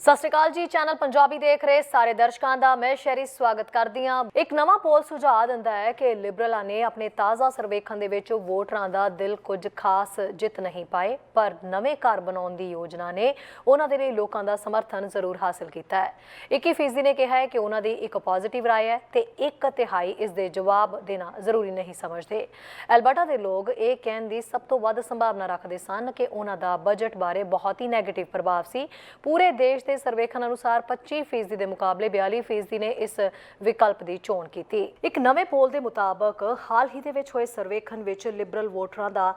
ਸਤਿ ਸ਼੍ਰੀ ਅਕਾਲ ਜੀ, ਚੈਨਲ ਪੰਜਾਬੀ ਦੇਖ ਰਹੇ ਸਾਰੇ ਦਰਸ਼ਕਾਂ ਦਾ, ਮੈਂ ਸ਼ੈਰੀ ਸਵਾਗਤ ਕਰਦੀ ਹਾਂ। ਇੱਕ ਨਵਾਂ ਪੋਲ ਸੁਝਾਅ ਦਿੰਦਾ ਹੈ ਕਿ ਲਿਬਰਲਾਂ ਨੇ ਆਪਣੇ ਤਾਜ਼ਾ ਸਰਵੇਖਣ ਦੇ ਵਿੱਚ ਵੋਟਰਾਂ ਦਾ ਦਿਲ ਕੁਝ ਖਾਸ ਜਿੱਤ ਨਹੀਂ ਪਾਏ, ਪਰ ਨਵੇਂ ਘਰ ਬਣਾਉਣ ਦੀ ਯੋਜਨਾ ਨੇ ਉਹਨਾਂ ਦੇ ਲਈ ਲੋਕਾਂ ਦਾ ਸਮਰਥਨ ਜ਼ਰੂਰ ਹਾਸਲ ਕੀਤਾ ਹੈ। 21% ਨੇ ਕਿਹਾ ਹੈ ਕਿ ਉਹਨਾਂ ਦੀ ਇੱਕ ਪੋਜ਼ਿਟਿਵ ਰਾਏ ਹੈ ਤੇ ਇੱਕ ਤਿਹਾਈ ਇਸ ਦੇ ਜਵਾਬ ਦੇਣਾ ਜ਼ਰੂਰੀ ਨਹੀਂ ਸਮਝਦੇ। ਐਲਬਰਟਾ ਦੇ ਲੋਕ ਇਹ ਕਹਿਣ ਦੀ ਸਭ ਤੋਂ ਵੱਧ ਸੰਭਾਵਨਾ ਰੱਖਦੇ ਸਨ ਕਿ ਉਹਨਾਂ ਦਾ ਬਜਟ ਬਾਰੇ ਬਹੁਤ ਹੀ ਨੈਗੇਟਿਵ ਪ੍ਰਭਾਵ ਸੀ। ਪੂਰੇ ਦੇਸ਼ ਦੇ ਸਰਵੇਖਣ ਅਨੁਸਾਰ 25% ਦੇ ਮੁਕਾਬਲੇ 42% ਨੇ ਇਸ ਵਿਕਲਪ ਦੀ ਚੋਣ ਕੀਤੀ। ਇੱਕ ਨਵੇਂ ਪੋਲ ਦੇ ਮੁਤਾਬਕ ਹਾਲ ਹੀ ਦੇ ਵਿੱਚ ਹੋਏ ਸਰਵੇਖਣ ਵਿੱਚ ਲਿਬਰਲ ਵੋਟਰਾਂ ਦਾ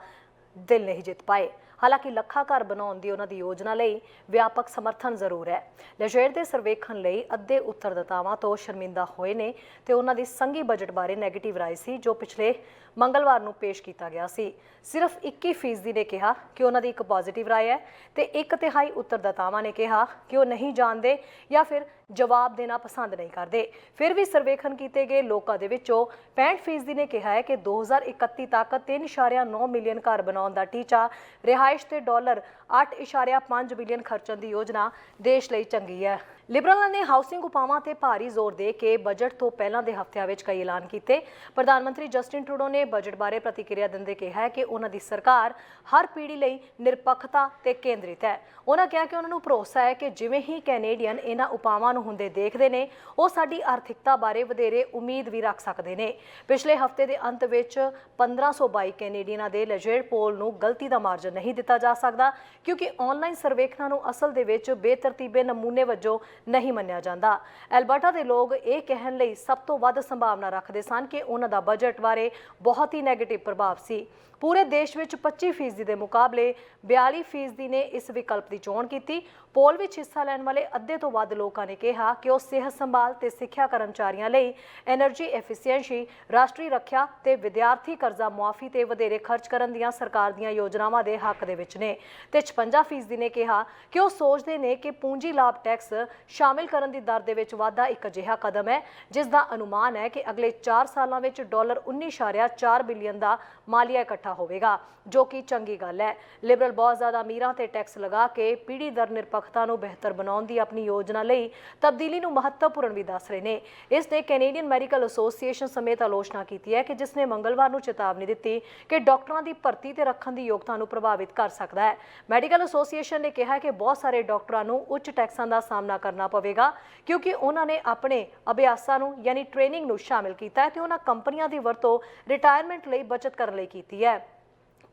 ਦਿਲ ਨਹੀਂ ਜਿੱਤ ਪਾਏ। ਹਾਲਾਂਕਿ ਲੱਖਾਂ ਘਰ ਬਣਾਉਣ ਦੀ ਉਹਨਾਂ ਦੀ ਯੋਜਨਾ ਲਈ ਵਿਆਪਕ ਸਮਰਥਨ ਜ਼ਰੂਰ ਹੈ। ਲਜੇਰ ਦੇ ਸਰਵੇਖਣ ਲਈ ਅੱਧੇ ਉੱਤਰਦਾਤਾਵਾਂ ਤੋਂ ਸ਼ਰਮਿੰਦਾ ਹੋਏ ਨੇ ਤੇ ਉਹਨਾਂ ਦੀ ਸੰਘੀ ਬਜਟ ਬਾਰੇ ਨੈਗੇਟਿਵ ਰਾਏ ਸੀ, ਜੋ ਪਿਛਲੇ ਮੰਗਲਵਾਰ ਨੂੰ ਪੇਸ਼ ਕੀਤਾ ਗਿਆ ਸੀ। ਸਿਰਫ 21% ਨੇ ਕਿਹਾ ਕਿ ਉਹਨਾਂ ਦੀ ਇੱਕ ਪੋਜ਼ਿਟਿਵ ਰਾਏ ਹੈ ਤੇ ਇੱਕ ਤਿਹਾਈ ਉੱਤਰਦਾਤਾਵਾਂ ਨੇ ਕਿਹਾ ਕਿ ਉਹ ਨਹੀਂ ਜਾਣਦੇ ਜਾਂ ਫਿਰ ਜਵਾਬ ਦੇਣਾ ਪਸੰਦ ਨਹੀਂ ਕਰਦੇ। ਫਿਰ ਵੀ ਸਰਵੇਖਣ ਕੀਤੇ ਗਏ ਲੋਕਾਂ ਦੇ ਵਿੱਚੋਂ 65% ਨੇ ਕਿਹਾ ਹੈ ਕਿ 2031 ਤੱਕ 3.9 ਮਿਲੀਅਨ ਘਰ ਬਣਾਉਣ ਦਾ ਟੀਚਾ ਰਿਹਾਇਸ਼ ਤੇ ਡਾਲਰ 8.5 ਬਿਲੀਅਨ ਖਰਚਣ ਦੀ ਯੋਜਨਾ ਦੇਸ਼ ਲਈ ਚੰਗੀ ਹੈ। ਲਿਬਰਲਾਂ ਨੇ ਹਾਊਸਿੰਗ ਉਪਾਵਾਂ ਤੇ ਭਾਰੀ ਜ਼ੋਰ ਦੇ ਕੇ ਬਜਟ ਤੋਂ ਪਹਿਲਾਂ ਦੇ ਹਫ਼ਤਿਆਂ ਵਿੱਚ ਕਈ ਐਲਾਨ ਕੀਤੇ। ਪ੍ਰਧਾਨ ਮੰਤਰੀ ਜਸਟਿਨ ਟਰੂਡੋ ਨੇ ਬਜਟ ਬਾਰੇ ਪ੍ਰਤੀਕਿਰਿਆ ਦਿੰਦੇ ਕਿਹਾ ਕਿ ਉਹਨਾਂ ਦੀ ਸਰਕਾਰ ਹਰ ਪੀੜ੍ਹੀ ਲਈ ਨਿਰਪੱਖਤਾ ਤੇ ਕੇਂਦਰਿਤ ਹੈ। ਉਹਨਾਂ ਕਿਹਾ ਕਿ ਉਹਨਾਂ ਨੂੰ ਭਰੋਸਾ ਹੈ ਕਿ ਜਿਵੇਂ ਹੀ ਕੈਨੇਡੀਅਨ ਇਹਨਾਂ ਉਪਾਵਾਂ ਨੂੰ ਹੁੰਦੇ ਦੇਖਦੇ ਨੇ, ਉਹ ਸਾਡੀ ਆਰਥਿਕਤਾ ਬਾਰੇ ਵਧੇਰੇ ਉਮੀਦ ਵੀ ਰੱਖ ਸਕਦੇ ਨੇ। ਪਿਛਲੇ ਹਫ਼ਤੇ ਦੇ ਅੰਤ ਵਿੱਚ 1522 ਕੈਨੇਡੀਅਨਾਂ ਦੇ ਲੈਜਰ ਪੋਲ ਨੂੰ ਗਲਤੀ ਦਾ ਮਾਰਜਨ ਨਹੀਂ ਦਿੱਤਾ ਜਾ ਸਕਦਾ, ਕਿਉਂਕਿ ਆਨਲਾਈਨ ਸਰਵੇਖਣਾਂ ਨੂੰ ਅਸਲ ਦੇ ਵਿੱਚ ਬੇਤਰਤੀਬੇ ਨਮੂਨੇ ਵਜੋਂ ਨਹੀਂ ਮੰਨਿਆ ਜਾਂਦਾ। ਐਲਬਰਟਾ ਦੇ ਲੋਕ ਇਹ ਕਹਿਣ ਲਈ ਸਭ ਤੋਂ ਵੱਧ ਸੰਭਾਵਨਾ ਰੱਖਦੇ ਸਨ ਕਿ ਉਹਨਾਂ ਦਾ ਬਜਟ ਬਾਰੇ ਬਹੁਤ ਹੀ ਨੈਗੇਟਿਵ ਪ੍ਰਭਾਵ ਸੀ। ਪੂਰੇ ਦੇਸ਼ ਵਿੱਚ 25% ਦੇ ਮੁਕਾਬਲੇ 42% ਨੇ ਇਸ ਵਿਕਲਪ ਦੀ ਚੋਣ ਕੀਤੀ। ਪੋਲ ਵਿੱਚ ਹਿੱਸਾ ਲੈਣ ਵਾਲੇ ਅੱਧੇ ਤੋਂ ਵੱਧ ਲੋਕਾਂ ਨੇ ਕਿਹਾ ਕਿ ਉਹ ਸਿਹਤ ਸੰਭਾਲ ਤੇ ਸਿੱਖਿਆ ਕਰਮਚਾਰੀਆਂ ਲਈ એનર્ਜੀ ਐਫੀਸ਼ੀਐਂਸੀ ਰਾਸ਼ਟਰੀ ਰੱਖਿਆ ਤੇ ਵਿਦਿਆਰਥੀ ਕਰਜ਼ਾ ਮੁਆਫੀ ਤੇ ਵਧੇਰੇ ਖਰਚ ਕਰਨ ਦੀਆਂ ਸਰਕਾਰ ਦੀਆਂ ਯੋਜਨਾਵਾਂ ਦੇ ਹੱਕ ਦੇ ਵਿੱਚ ਨੇ। ਤੇ 56 ਫੀਸਦੀ ਨੇ ਕਿਹਾ ਕਿ ਉਹ ਸੋਚਦੇ ਨੇ ਕਿ ਪੂੰਜੀ ਲਾਭ ਟੈਕਸ ਸ਼ਾਮਿਲ ਕਰਨ ਦੀ ਦਰ ਦੇ ਵਿੱਚ ਵਾਧਾ ਇੱਕ ਅਜਿਹਾ ਕਦਮ ਹੈ ਜਿਸ ਦਾ ਅਨੁਮਾਨ ਹੈ ਕਿ ਅਗਲੇ 4 ਸਾਲਾਂ ਵਿੱਚ ਡਾਲਰ 19.4 ਬਿਲੀਅਨ ਦਾ ਮਾਲੀਆ ਇਕੱਠਾ ਹੋਵੇਗਾ, ਜੋ ਕਿ ਚੰਗੀ ਗੱਲ ਹੈ। ਲਿਬਰਲ ਬਹੁਤ ਜ਼ਿਆਦਾ ਅਮੀਰਾਂ ਤੇ ਟੈਕਸ ਲਗਾ ਕੇ ਪੀੜ੍ਹੀ ਦਰ ਨਿਰਪੱਖਤਾ ਨੂੰ ਬਿਹਤਰ ਬਣਾਉਣ ਦੀ ਆਪਣੀ ਯੋਜਨਾ ਲਈ ਤਬਦੀਲੀ ਨੂੰ ਮਹੱਤਵਪੂਰਨ ਵੀ ਦੱਸ ਰਹੇ ਨੇ। ਇਸ ਨੇ ਕੈਨੇਡੀਅਨ ਮੈਡੀਕਲ ਐਸੋਸੀਏਸ਼ਨ ਸਮੇਤ ਆਲੋਚਨਾ ਕੀਤੀ ਹੈ ਕਿ ਜਿਸ ਨੇ ਮੰਗਲਵਾਰ ਨੂੰ ਚੇਤਾਵਨੀ ਦਿੱਤੀ ਕਿ ਡਾਕਟਰਾਂ ਦੀ ਭਰਤੀ ਤੇ ਰੱਖਣ ਦੀ ਯੋਗਤਾ ਨੂੰ ਪ੍ਰਭਾਵਿਤ ਕਰ ਸਕਦਾ ਹੈ। ਮੈਡੀਕਲ ਐਸੋਸੀਏਸ਼ਨ ਨੇ ਕਿਹਾ ਕਿ ਬਹੁਤ ਸਾਰੇ ਡਾਕਟਰਾਂ ਨੂੰ ਉੱਚ ਟੈਕਸਾਂ ਦਾ ਸਾਹਮਣਾ ਕਰਨਾ ਪਵੇਗਾ, ਕਿਉਂਕਿ ਉਹਨਾਂ ਨੇ ਆਪਣੇ ਅਭਿਆਸਾਂ ਨੂੰ, ਯਾਨੀ ਟ੍ਰੇਨਿੰਗ ਨੂੰ ਸ਼ਾਮਿਲ ਕੀਤਾ ਹੈ ਤੇ ਉਹਨਾਂ ਕੰਪਨੀਆਂ ਦੀ ਵਰਤੋਂ ਰਿਟਾਇਰਮੈਂਟ ਲਈ ਬਚਤ ਕਰਨ ਲਈ ਕੀਤੀ ਹੈ।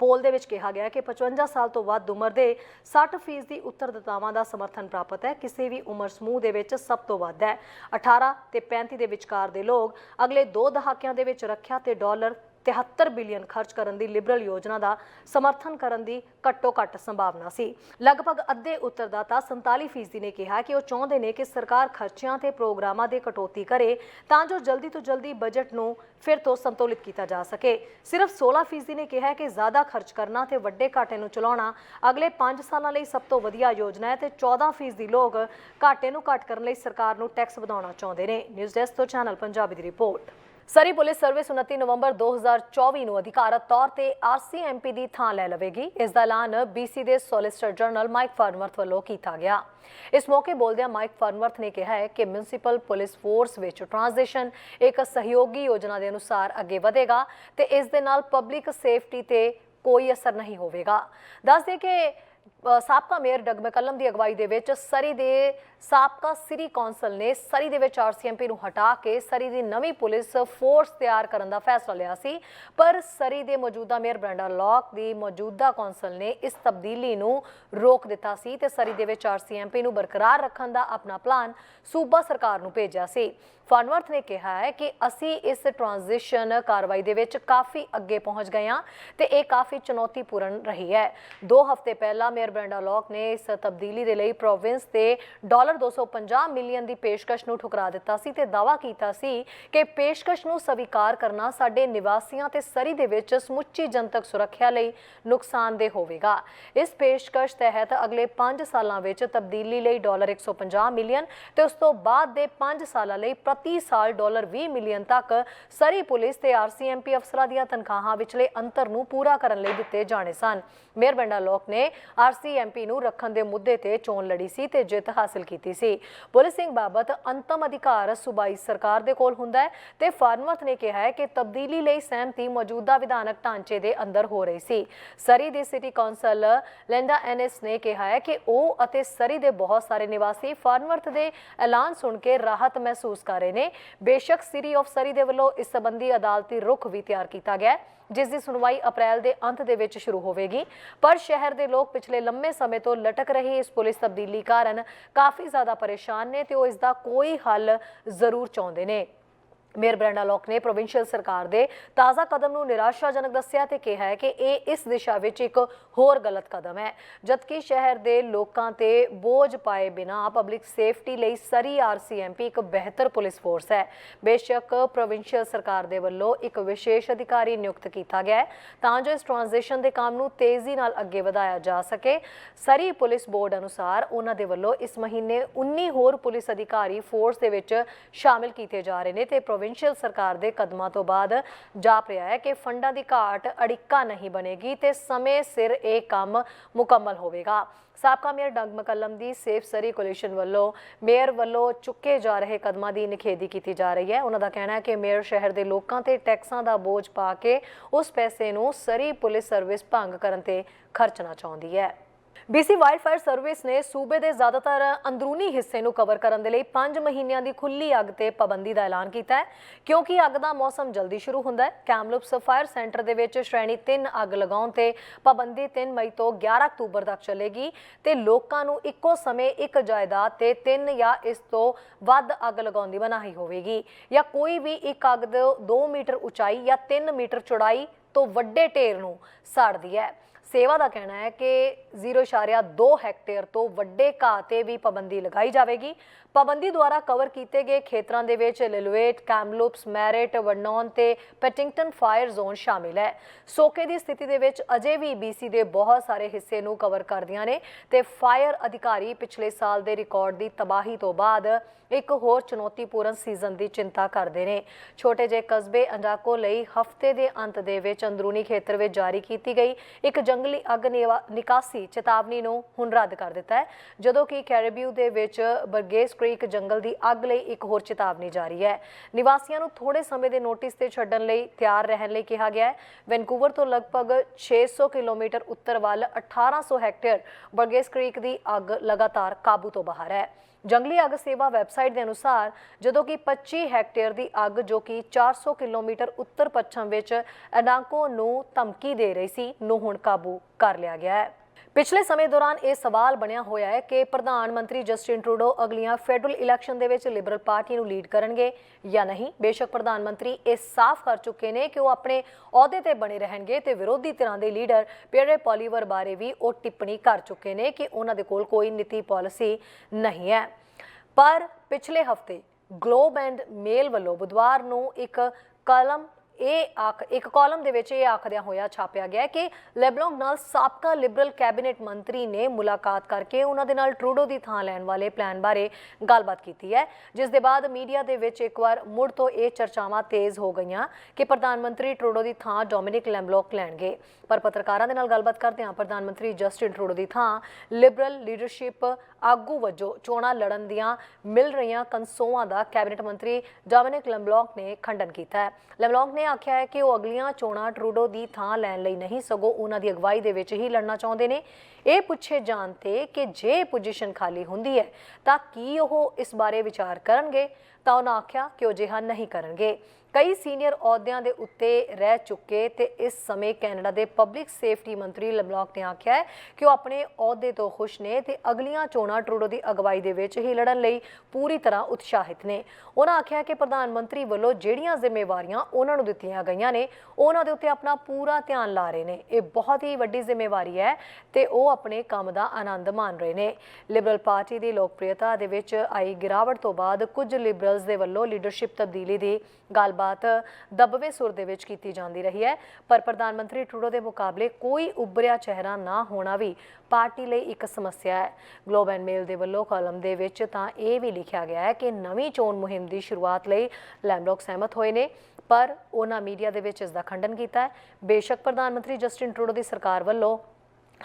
ਪੋਲ ਦੇ ਵਿੱਚ ਕਿਹਾ ਗਿਆ ਹੈ ਕਿ 55 ਸਾਲ ਤੋਂ ਵੱਧ ਉਮਰ ਦੇ 60% ਦੀ ਉੱਤਰਦਾਤਾਵਾਂ ਦਾ ਸਮਰਥਨ ਪ੍ਰਾਪਤ ਹੈ। ਕਿਸੇ ਵੀ ਉਮਰ ਸਮੂਹ ਦੇ ਵਿੱਚ ਸਭ ਤੋਂ ਵੱਧ ਹੈ। 18 ਤੇ 35 ਦੇ ਵਿਚਕਾਰ ਦੇ ਲੋਕ ਅਗਲੇ 2 ਦਹਾਕਿਆਂ ਦੇ ਵਿੱਚ ਰੱਖਿਆ ਤੇ ਡਾਲਰ 73 ਬਿਲੀਅਨ ਖਰਚ ਕਰਨ ਦੀ ਲਿਬਰਲ ਯੋਜਨਾ ਦਾ ਸਮਰਥਨ ਕਰਨ ਦੀ ਘੱਟੋ ਘੱਟ ਸੰਭਾਵਨਾ ਸੀ। ਲਗਭਗ ਅੱਧੇ ਉੱਤਰਦਾਤਾ 47% ਨੇ ਕਿਹਾ ਕਿ ਉਹ ਚਾਹੁੰਦੇ ਨੇ ਕਿ ਸਰਕਾਰ ਖਰਚਿਆਂ ਤੇ ਪ੍ਰੋਗਰਾਮਾਂ ਦੇ ਕਟੌਤੀ ਕਰੇ ਤਾਂ ਜੋ ਜਲਦੀ ਤੋਂ ਜਲਦੀ ਬਜਟ ਨੂੰ ਫਿਰ ਤੋਂ ਸੰਤੁਲਿਤ ਕੀਤਾ ਜਾ ਸਕੇ। ਸਿਰਫ 16% ਨੇ ਕਿਹਾ ਕਿ ਜ਼ਿਆਦਾ ਖਰਚ ਕਰਨਾ ਤੇ ਵੱਡੇ ਘਾਟੇ ਨੂੰ ਚਲਾਉਣਾ ਅਗਲੇ 5 ਸਾਲਾਂ ਲਈ ਸਭ ਤੋਂ ਵਧੀਆ ਯੋਜਨਾ ਹੈ ਤੇ 14% ਲੋਕ ਘਾਟੇ ਨੂੰ ਘੱਟ ਕਰਨ ਲਈ ਸਰਕਾਰ ਨੂੰ ਟੈਕਸ ਵਧਾਉਣਾ ਚਾਹੁੰਦੇ ਨੇ। ਨਿਊਜ਼ ਡੈਸਕ ਤੋਂ ਚੈਨਲ ਪੰਜਾਬੀ ਦੀ ਰਿਪੋਰਟ। ਸਰੀ ਪੁਲਿਸ ਸਰਵਿਸ 29 ਨਵੰਬਰ 2024 ਨੂੰ ਅਧਿਕਾਰਤ ਤੌਰ ਤੇ ਆਰਸੀਐਮਪੀ ਦੀ ਥਾਂ ਲੈ ਲਵੇਗੀ। ਇਸ ਦਾ ਐਲਾਨ ਬੀਸੀ ਦੇ ਸੋਲਿਸਿਟਰ ਜਨਰਲ ਮਾਈਕ ਫਾਰਮਰਥ ਵੱਲੋਂ ਕੀਤਾ ਗਿਆ। ਇਸ ਮੌਕੇ ਬੋਲਦਿਆਂ ਮਾਈਕ ਫਾਰਮਰਥ ਨੇ ਕਿਹਾ ਹੈ ਕਿ ਮਿਊਨਿਸਪਲ ਪੁਲਿਸ ਫੋਰਸ ਵਿੱਚ ਟ੍ਰਾਂਜੀਸ਼ਨ ਇੱਕ ਸਹਿਯੋਗੀ ਯੋਜਨਾ ਦੇ ਅਨੁਸਾਰ ਅੱਗੇ ਵਧੇਗਾ ਤੇ ਇਸ ਦੇ ਨਾਲ ਪਬਲਿਕ ਸੇਫਟੀ ਤੇ ਕੋਈ ਅਸਰ ਨਹੀਂ ਹੋਵੇਗਾ। ਦੱਸ ਦੇ ਕਿ ਸਾਬਕਾ ਮੇਅਰ ਡਗ ਮੈਕਲਮ ਦੀ ਅਗਵਾਈ ਦੇ ਵਿੱਚ ਸਰੀ ਦੇ ਸਾਬਕਾ ਸਿਟੀ ਕੌਂਸਲ ਨੇ ਸਰੀ ਦੇ ਵਿੱਚ ਆਰਸੀਐਮਪੀ ਨੂੰ ਹਟਾ ਕੇ ਸਰੀ ਦੀ ਨਵੀਂ ਪੁਲਿਸ ਫੋਰਸ ਤਿਆਰ ਕਰਨ ਦਾ ਫੈਸਲਾ ਲਿਆ ਸੀ। ਪਰ ਸਰੀ ਦੇ ਮੌਜੂਦਾ ਮੇਅਰ ਬ੍ਰੈਂਡਾ ਲੌਕ ਦੀ ਮੌਜੂਦਾ ਕੌਂਸਲ ਨੇ ਇਸ ਤਬਦੀਲੀ ਨੂੰ ਰੋਕ ਦਿੱਤਾ ਸੀ ਤੇ ਸਰੀ ਦੇ ਵਿੱਚ ਆਰਸੀਐਮਪੀ ਨੂੰ ਬਰਕਰਾਰ ਰੱਖਣ ਦਾ ਆਪਣਾ ਪਲਾਨ ਸੂਬਾ ਸਰਕਾਰ ਨੂੰ ਭੇਜਿਆ ਸੀ। ਫਾਨਵਰਥ ਨੇ ਕਿਹਾ ਹੈ ਕਿ ਅਸੀਂ ਇਸ ਟ੍ਰਾਂਜੀਸ਼ਨ ਕਾਰਵਾਈ ਦੇ ਵਿੱਚ ਕਾਫੀ ਅੱਗੇ ਪਹੁੰਚ ਗਏ ਹਾਂ ਤੇ ਇਹ ਕਾਫੀ ਚੁਣੌਤੀਪੂਰਨ ਰਹੀ ਹੈ। ਦੋ ਹਫ਼ਤੇ ਪਹਿਲਾਂ ਮੇਅਰ ਬ੍ਰੈਂਡਾ ਲੌਕ ਨੇ ਇਸ ਤਬਦੀਲੀ ਦੇ ਲਈ ਪ੍ਰੋਵਿੰਸ ਤੇ ਡਾਲਰ 250 ਮਿਲੀਅਨ ਦੀ ਪੇਸ਼ਕਸ਼ ਨੂੰ ਠੁਕਰਾ ਦਿੱਤਾ ਸੀ ਤੇ ਦਾਅਵਾ ਕੀਤਾ ਸੀ ਕਿ ਪੇਸ਼ਕਸ਼ ਨੂੰ ਸਵੀਕਾਰ ਕਰਨਾ ਸਾਡੇ ਨਿਵਾਸੀਆਂ ਤੇ ਸਰੀ ਦੇ ਵਿੱਚ ਸਮੁੱਚੀ ਜਨਤਕ ਸੁਰੱਖਿਆ ਲਈ ਨੁਕਸਾਨਦੇਹ ਹੋਵੇਗਾ। ਇਸ ਪੇਸ਼ਕਸ਼ ਤਹਿਤ ਅਗਲੇ 5 ਸਾਲਾਂ ਵਿੱਚ ਤਬਦੀਲੀ ਲਈ ਡਾਲਰ 150 ਮਿਲੀਅਨ ਤੇ ਉਸ ਤੋਂ ਬਾਅਦ ਦੇ 5 ਸਾਲਾਂ ਲਈ ਪ੍ਰਤੀ ਸਾਲ ਡਾਲਰ 20 ਮਿਲੀਅਨ ਤੱਕ ਸਰੀ ਪੁਲਿਸ ਤੇ ਆਰਸੀਐਮਪੀ ਅਫਸਰਾਂ ਦੀਆਂ ਤਨਖਾਹਾਂ ਵਿਚਲੇ ਅੰਤਰ ਨੂੰ ਪੂਰਾ ਕਰਨ ਲਈ ਦਿੱਤੇ ਜਾਣੇ ਸਨ। ਮੇਅਰ ਬੰਡਾ ਲੋਕ ਨੇ ਆਰਸੀਐਮਪੀ ਨੂੰ ਰੱਖਣ ਦੇ ਮੁੱਦੇ ਤੇ ਚੋਣ ਲੜੀ ਸੀ ਤੇ ਜਿੱਤ ਹਾਸਲ ਕੀਤੀ ਸੀ। ਪੁਲਿਸਿੰਗ ਬਾਬਤ ਅੰਤਮ ਅਧਿਕਾਰ ਸੂਬਾਈ ਸਰਕਾਰ ਦੇ ਕੋਲ ਹੁੰਦਾ ਹੈ ਤੇ ਫਾਰਮਵਰਥ ਨੇ ਕਿਹਾ ਹੈ ਕਿ ਤਬਦੀਲੀ ਲਈ ਸਹਿਮਤੀ ਮੌਜੂਦਾ ਵਿਧਾਨਕ ਢਾਂਚੇ ਦੇ ਅੰਦਰ ਹੋ ਰਹੀ ਸੀ। ਸਰੀ ਦੇ ਸਿਟੀ ਕੌਂਸਲ ਲੈਂਡਾ ਐਨਐਸ ਨੇ ਕਿਹਾ ਹੈ ਕਿ ਉਹ ਅਤੇ ਸਰੀ ਦੇ ਬਹੁਤ ਸਾਰੇ ਨਿਵਾਸੀ ਫਾਰਮਵਰਥ ਦੇ ਐਲਾਨ ਸੁਣ ਕੇ ਰਾਹਤ ਮਹਿਸੂਸ ਕਰ ਰਹੇ ਨੇ। ਬੇਸ਼ੱਕ ਸਿਟੀ ਆਫ ਸਰੀ ਦੇ ਵੱਲੋਂ ਇਸ ਸੰਬੰਧੀ ਅਦਾਲਤੀ ਰੁਖ ਵੀ ਤਿਆਰ ਕੀਤਾ ਗਿਆ ਹੈ। ਜਿਸ ਦੀ ਸੁਣਵਾਈ ਅਪ੍ਰੈਲ ਦੇ ਅੰਤ ਦੇ ਵਿੱਚ ਸ਼ੁਰੂ ਹੋਵੇਗੀ। ਪਰ ਸ਼ਹਿਰ ਦੇ ਲੋਕ ਪਿਛਲੇ ਲੰਮੇ ਸਮੇਂ ਤੋਂ ਲਟਕ ਰਹੀ ਇਸ ਪੁਲਿਸ ਤਬਦੀਲੀ ਕਾਰਨ ਕਾਫੀ ਜ਼ਿਆਦਾ ਪਰੇਸ਼ਾਨ ਨੇ ਤੇ ਉਹ ਇਸ ਦਾ ਕੋਈ ਹੱਲ ਜ਼ਰੂਰ ਚਾਹੁੰਦੇ ਨੇ। ਮੇਅਰ ਬ੍ਰੈਂਡਾ ਲੋਕ ਨੇ ਪ੍ਰੋਵਿੰਸ਼ੀਅਲ ਸਰਕਾਰ ਦੇ ਤਾਜ਼ਾ ਕਦਮ ਨੂੰ ਨਿਰਾਸ਼ਾਜਨਕ ਦੱਸਿਆ ਤੇ ਕਿਹਾ ਹੈ ਕਿ ਇਹ ਇਸ ਦਿਸ਼ਾ ਵਿੱਚ ਇੱਕ ਹੋਰ ਗਲਤ ਕਦਮ ਹੈ। ਜਦਕਿ ਸ਼ਹਿਰ ਦੇ ਲੋਕਾਂ ਤੇ ਬੋਝ ਪਾਏ ਬਿਨਾ ਪਬਲਿਕ ਸੇਫਟੀ ਲਈ ਸਰੀ ਆਰਸੀਐਮਪੀ ਇੱਕ ਬਿਹਤਰ ਪੁਲਿਸ ਫੋਰਸ ਹੈ। ਬੇਸ਼ੱਕ ਪ੍ਰੋਵਿੰਸ਼ੀਅਲ ਸਰਕਾਰ ਦੇ ਵੱਲੋਂ ਇੱਕ ਵਿਸ਼ੇਸ਼ ਅਧਿਕਾਰੀ ਨਿਯੁਕਤ ਕੀਤਾ ਗਿਆ ਹੈ, ਤਾਂ ਜੋ ਇਸ ਟ੍ਰਾਂਜੀਸ਼ਨ ਦੇ ਕੰਮ ਨੂੰ ਤੇਜ਼ੀ ਨਾਲ ਅੱਗੇ ਵਧਾਇਆ ਜਾ ਸਕੇ। ਸਰੀ ਪੁਲਿਸ ਬੋਰਡ ਅਨੁਸਾਰ ਉਹਨਾਂ ਦੇ ਵੱਲੋਂ ਇਸ ਮਹੀਨੇ 19 ਹੋਰ ਪੁਲਿਸ ਅਧਿਕਾਰੀ ਫੋਰਸ ਦੇ ਵਿੱਚ ਸ਼ਾਮਿਲ ਕੀਤੇ ਜਾ ਰਹੇ ਨੇ ਤੇ ਪ੍ਰੋਵਿੰਸ਼ੀਅਲ ਸਰਕਾਰ ਦੇ ਕਦਮਾਂ ਤੋਂ ਬਾਅਦ ਜਾਪ ਰਿਹਾ ਹੈ ਕਿ ਫੰਡਾਂ ਦੀ ਘਾਟ ਅੜਿੱਕਾ ਨਹੀਂ ਬਣੇਗੀ ਤੇ ਸਮੇਂ ਸਿਰ ਇਹ ਕੰਮ ਮੁਕੰਮਲ ਹੋਵੇਗਾ। ਸਾਬਕਾ ਮੇਅਰ ਡੰਗ ਮਕਲਮ ਦੀ ਸੇਫ ਸਰੀ ਕੋਲੀਸ਼ਨ ਵੱਲੋਂ ਮੇਅਰ ਵੱਲੋਂ ਚੁੱਕੇ ਜਾ ਰਹੇ ਕਦਮਾਂ ਦੀ ਨਿਖੇਧੀ ਕੀਤੀ ਜਾ ਰਹੀ ਹੈ। ਉਹਨਾਂ ਦਾ ਕਹਿਣਾ ਹੈ ਕਿ ਮੇਅਰ ਸ਼ਹਿਰ ਦੇ ਲੋਕਾਂ ਤੇ ਟੈਕਸਾਂ ਦਾ ਬੋਝ ਪਾ ਕੇ ਉਸ ਪੈਸੇ ਨੂੰ ਸਰੀ ਪੁਲਿਸ ਸਰਵਿਸ ਭੰਗ ਕਰਨ ਤੇ ਖਰਚਣਾ ਚਾਹੁੰਦੀ ਹੈ। BC ਵਾਈਲਡ ਫਾਇਰ ਸਰਵਿਸ ਨੇ ਸੂਬੇ ਦੇ ਜ਼ਿਆਦਾਤਰ ਅੰਦਰੂਨੀ ਹਿੱਸੇ ਨੂੰ ਕਵਰ ਕਰਨ ਦੇ ਲਈ 5 ਮਹੀਨਿਆਂ ਦੀ ਖੁੱਲੀ ਅੱਗ ਤੇ ਪਾਬੰਦੀ ਦਾ ਐਲਾਨ ਕੀਤਾ ਹੈ, ਕਿਉਂਕਿ ਅੱਗ ਦਾ ਮੌਸਮ ਜਲਦੀ ਸ਼ੁਰੂ ਹੁੰਦਾ ਹੈ। ਕੈਮਲੂਪਸ ਫਾਇਰ ਸੈਂਟਰ ਦੇ ਵਿੱਚ ਸ਼੍ਰੇਣੀ 3 ਅੱਗ ਲਗਾਉਣ ਤੇ ਪਾਬੰਦੀ 3 ਮਈ ਤੋਂ 11 ਅਕਤੂਬਰ ਤੱਕ ਚੱਲੇਗੀ ਤੇ ਲੋਕਾਂ ਨੂੰ ਇੱਕੋ ਸਮੇਂ ਇੱਕ ਜਾਇਦਾਦ ਤੇ 3 ਜਾਂ ਇਸ ਤੋਂ ਵੱਧ ਅੱਗ ਲਗਾਉਣ ਦੀ ਮਨਾਹੀ ਹੋਵੇਗੀ ਜਾਂ ਕੋਈ ਵੀ ਇੱਕ ਅੱਗ ਦੇ 2 ਮੀਟਰ ਉਚਾਈ ਜਾਂ 3 ਮੀਟਰ ਚੌੜਾਈ ਤੋਂ ਵੱਡੇ ਢੇਰ ਨੂੰ ਸਾੜਦੀ ਹੈ। ਸੇਵਾ ਦਾ ਕਹਿਣਾ ਹੈ ਕਿ 0.2 ਹੈਕਟੇਅਰ ਤੋਂ ਵੱਡੇ ਘਾਹ ਤੇ ਵੀ ਪਾਬੰਦੀ ਲਗਾਈ ਜਾਵੇਗੀ। ਪਾਬੰਦੀ ਦੁਆਰਾ ਕਵਰ ਕੀਤੇ ਗਏ ਖੇਤਰਾਂ ਦੇ ਵਿੱਚ ਲਿਲਵੇਟ ਕੈਮਲੂਪਸ, ਮੈਰਿਟ, ਵਰਨੌਨ ਤੇ ਪੈਟਿੰਗਟਨ ਫਾਇਰ ਜ਼ੋਨ ਸ਼ਾਮਿਲ ਹੈ। ਸੋਕੇ ਦੀ ਸਥਿਤੀ ਦੇ ਵਿੱਚ ਅਜੇ ਵੀ BC ਦੇ ਬਹੁਤ ਸਾਰੇ ਹਿੱਸੇ ਨੂੰ ਕਵਰ ਕਰਦੀਆਂ ਨੇ ਤੇ ਫਾਇਰ ਅਧਿਕਾਰੀ ਪਿਛਲੇ ਸਾਲ ਦੇ ਰਿਕਾਰਡ ਦੀ ਤਬਾਹੀ ਤੋਂ ਬਾਅਦ ਇੱਕ ਹੋਰ ਚੁਣੌਤੀਪੂਰਨ ਸੀਜ਼ਨ ਦੀ ਚਿੰਤਾ ਕਰਦੇ ਨੇ। ਛੋਟੇ ਜਿਹੇ ਕਸਬੇ ਅੰਡਾਕੋ ਲਈ ਹਫ਼ਤੇ ਦੇ ਅੰਤ ਦੇ ਵਿੱਚ ਅੰਦਰੂਨੀ ਖੇਤਰ ਵਿੱਚ ਜਾਰੀ ਕੀਤੀ ਗਈ ਇੱਕ ਜੰਗਲੀ ਅੱਗ ਨਿਵਾ- ਨਿਕਾਸੀ ਚੇਤਾਵਨੀ ਨੂੰ ਹੁਣ ਰੱਦ ਕਰ ਦਿੱਤਾ ਹੈ, ਜਦੋਂ ਕਿ ਕੈਰੀਬੀਓ ਦੇ ਵਿੱਚ ਬਰਗੇਸ ਕ੍ਰੀਕ ਜੰਗਲ ਦੀ ਅੱਗ ਲਈ ਇੱਕ ਹੋਰ ਚੇਤਾਵਨੀ ਜਾਰੀ ਹੈ। ਨਿਵਾਸੀਆਂ ਨੂੰ ਥੋੜੇ ਸਮੇਂ ਦੇ ਨੋਟਿਸ ਤੇ ਛੱਡਣ ਲਈ ਤਿਆਰ ਰਹਿਣ ਲਈ ਕਿਹਾ ਗਿਆ ਹੈ। ਵੈਨਕੂਵਰ ਤੋਂ ਲਗਭਗ 600 ਕਿਲੋਮੀਟਰ ਉੱਤਰ ਵੱਲ 1800 ਹੈਕਟੇਅਰ ਬਰਗੇਸ ਕ੍ਰੀਕ ਦੀ ਅੱਗ ਲਗਾਤਾਰ ਕਾਬੂ ਤੋਂ ਬਾਹਰ ਹੈ। ਜੰਗਲੀ ਅੱਗ ਸੇਵਾ ਵੈਬਸਾਈਟ ਦੇ ਅਨੁਸਾਰ ਜਦੋਂ ਕਿ 25 ਹੈਕਟੇਅਰ ਦੀ ਅੱਗ ਜੋ ਕਿ 400 ਕਿਲੋਮੀਟਰ ਉੱਤਰ ਪੱਛਮ ਵਿੱਚ ਅਨਾਕੋ ਨੂੰ ਧਮਕੀ ਦੇ ਰਹੀ ਸੀ, ਨੂੰ ਹੁਣ ਕਾਬੂ ਕਰ ਲਿਆ ਗਿਆ ਹੈ। ਪਿਛਲੇ ਸਮੇਂ ਦੌਰਾਨ ਇਹ ਸਵਾਲ ਬਣਿਆ ਹੋਇਆ ਹੈ ਕਿ ਪ੍ਰਧਾਨ ਮੰਤਰੀ ਜਸਟਿਨ ਟਰੂਡੋ ਅਗਲੀਆਂ ਫੈਡਰਲ ਇਲੈਕਸ਼ਨ ਦੇ ਵਿੱਚ ਲਿਬਰਲ ਪਾਰਟੀ ਨੂੰ ਲੀਡ ਕਰਨਗੇ ਜਾਂ ਨਹੀਂ? ਬੇਸ਼ੱਕ ਪ੍ਰਧਾਨ ਮੰਤਰੀ ਇਹ ਸਾਫ਼ ਕਰ ਚੁੱਕੇ ਨੇ ਕਿ ਉਹ ਆਪਣੇ ਅਹੁਦੇ ਤੇ ਬਣੇ ਰਹਿਣਗੇ ਤੇ ਵਿਰੋਧੀ ਧਿਰਾਂ ਦੇ ਲੀਡਰ ਪੀਅਰੇ ਪੋਲੀਵਰ ਬਾਰੇ ਵੀ ਉਹ ਟਿੱਪਣੀ ਕਰ ਚੁੱਕੇ ਨੇ ਕਿ ਉਹਨਾਂ ਦੇ ਕੋਲ ਕੋਈ ਨੀਤੀ ਪਾਲਿਸੀ ਨਹੀਂ ਹੈ। ਪਰ ਪਿਛਲੇ ਹਫ਼ਤੇ ਗਲੋਬ ਐਂਡ ਮੇਲ ਵੱਲੋਂ ਬੁੱਧਵਾਰ ਨੂੰ ਇੱਕ ਕਲਮ ਇਹ ਆਖ ਇੱਕ ਕਾਲਮ ਦੇ ਵਿੱਚ ਇਹ ਆਖਦਿਆਂ ਹੋਇਆ ਛਾਪਿਆ ਗਿਆ ਕਿ ਲੈਬਲੋਂਗ ਨਾਲ ਸਾਬਕਾ ਲਿਬਰਲ ਕੈਬਨਿਟ ਮੰਤਰੀ ਨੇ ਮੁਲਾਕਾਤ ਕਰਕੇ ਉਹਨਾਂ ਦੇ ਨਾਲ ਟਰੂਡੋ ਦੀ ਥਾਂ ਲੈਣ ਵਾਲੇ ਪਲਾਨ ਬਾਰੇ ਗੱਲਬਾਤ ਕੀਤੀ ਹੈ, ਜਿਸ ਦੇ ਬਾਅਦ ਮੀਡੀਆ ਦੇ ਵਿੱਚ ਇੱਕ ਵਾਰ ਮੁੜ ਤੋਂ ਇਹ ਚਰਚਾਵਾਂ ਤੇਜ਼ ਹੋ ਗਈਆਂ ਕਿ ਪ੍ਰਧਾਨ ਮੰਤਰੀ ਟਰੂਡੋ ਦੀ ਥਾਂ ਡੋਮਿਨਿਕ ਲੈਂਬਲੋਕ ਲੈਣਗੇ। ਪਰ ਪੱਤਰਕਾਰਾਂ ਦੇ ਨਾਲ ਗੱਲਬਾਤ ਕਰਦਿਆਂ ਪ੍ਰਧਾਨ ਮੰਤਰੀ ਜਸਟਿਨ ਟਰੂਡੋ ਦੀ ਥਾਂ ਲਿਬਰਲ ਲੀਡਰਸ਼ਿਪ ਆਗੂ ਵਜੋਂ ਚੋਣਾਂ ਲੜਨ ਦੀਆਂ ਮਿਲ ਰਹੀਆਂ ਕੰਸੋਆਂ ਦਾ ਕੈਬਨਿਟ ਮੰਤਰੀ ਡੋਮਿਨਿਕ ਲੈਂਬਲੋਕ ਨੇ ਖੰਡਨ ਕੀਤਾ ਹੈ। ਲੈਂਬਲੋਕ ਨੇ ਆਖਿਆ ਹੈ ਕਿ ਉਹ ਅਗਲੀਆਂ ਚੋਣਾਂ ਟਰੂਡੋ ਦੀ ਥਾਂ ਲੈਣ ਲਈ ਨਹੀਂ ਸਗੋਂ ਉਹਨਾਂ ਦੀ ਅਗਵਾਈ ਦੇ ਵਿੱਚ ਹੀ ਲੜਨਾ ਚਾਹੁੰਦੇ ਨੇ। ਇਹ ਪੁੱਛੇ ਜਾਣ ਤੇ ਕਿ ਜੇ ਪੋਜੀਸ਼ਨ ਖਾਲੀ ਹੁੰਦੀ ਹੈ ਤਾਂ ਕੀ ਉਹ ਇਸ ਬਾਰੇ ਵਿਚਾਰ ਕਰਨਗੇ? ਤਾਂ ਉਹਨਾਂ ਆਖਿਆ ਕਿ ਉਹ ਜਿਹਾ ਨਹੀਂ ਕਰਨਗੇ। ਕਈ ਸੀਨੀਅਰ ਅਹੁਦਿਆਂ ਦੇ ਉੱਤੇ ਰਹਿ ਚੁੱਕੇ ਤੇ ਇਸ ਸਮੇਂ ਕੈਨੇਡਾ ਦੇ ਪਬਲਿਕ ਸੇਫਟੀ ਮੰਤਰੀ ਲਬਲੌਕ ਨੇ ਆਖਿਆ ਹੈ ਕਿ ਉਹ ਆਪਣੇ ਅਹੁਦੇ ਤੋਂ ਖੁਸ਼ ਨੇ ਤੇ ਅਗਲੀਆਂ ਚੋਣਾਂ ਟਰੂਡੋ ਦੀ ਅਗਵਾਈ ਦੇ ਵਿੱਚ ਹੀ ਲੜਨ ਲਈ ਪੂਰੀ ਤਰ੍ਹਾਂ ਉਤਸ਼ਾਹਿਤ ਨੇ। ਉਹਨਾਂ ਆਖਿਆ ਕਿ ਪ੍ਰਧਾਨ ਮੰਤਰੀ ਵੱਲੋਂ ਜਿਹੜੀਆਂ ਜ਼ਿੰਮੇਵਾਰੀਆਂ ਉਹਨਾਂ ਨੂੰ ਦਿੱਤੀਆਂ ਗਈਆਂ ਨੇ, ਉਹਨਾਂ ਦੇ ਉੱਤੇ ਆਪਣਾ ਪੂਰਾ ਧਿਆਨ ਲਾ ਰਹੇ ਨੇ। ਇਹ ਬਹੁਤ ਹੀ ਵੱਡੀ ਜ਼ਿੰਮੇਵਾਰੀ ਹੈ ਤੇ ਉਹ ਆਪਣੇ ਕੰਮ ਦਾ ਆਨੰਦ ਮਾਣ ਰਹੇ ਨੇ। ਲਿਬਰਲ ਪਾਰਟੀ ਦੀ ਲੋਕਪ੍ਰਿਯਤਾ ਦੇ ਵਿੱਚ ਆਈ ਗਿਰਾਵਟ ਤੋਂ ਬਾਅਦ ਕੁਝ ਲਿਬਰਲਸ ਦੇ ਵੱਲੋਂ ਲੀਡਰਸ਼ਿਪ ਤਬਦੀਲੀ ਦੀ ਗੱਲਬਾਤ ਦਬਵੇਂ ਸੁਰ ਦੇ ਵਿੱਚ ਕੀਤੀ ਜਾਂਦੀ ਰਹੀ ਹੈ। ਪਰ ਪ੍ਰਧਾਨ ਮੰਤਰੀ ਟਰੂਡੋ ਦੇ ਮੁਕਾਬਲੇ ਕੋਈ ਉੱਭਰਿਆ ਚਿਹਰਾ ਨਾ ਹੋਣਾ ਵੀ ਪਾਰਟੀ ਲਈ ਇੱਕ ਸਮੱਸਿਆ ਹੈ। ਗਲੋਬ ਐਂਡ ਮੇਲ ਦੇ ਵੱਲੋਂ ਕਾਲਮ ਦੇ ਵਿੱਚ ਤਾਂ ਇਹ ਵੀ ਲਿਖਿਆ ਗਿਆ ਹੈ ਕਿ ਨਵੀਂ ਚੋਣ ਮੁਹਿੰਮ ਦੀ ਸ਼ੁਰੂਆਤ ਲਈ ਲੈਂਬਲੋਕ ਸਹਿਮਤ ਹੋਏ ਨੇ। ਪਰ ਉਹਨਾਂ ਮੀਡੀਆ ਦੇ ਵਿੱਚ ਇਸ ਦਾ ਖੰਡਨ ਕੀਤਾ ਹੈ। ਬੇਸ਼ੱਕ ਪ੍ਰਧਾਨ ਮੰਤਰੀ ਜਸਟਿਨ ਟਰੂਡੋ ਦੀ ਸਰਕਾਰ ਵੱਲੋਂ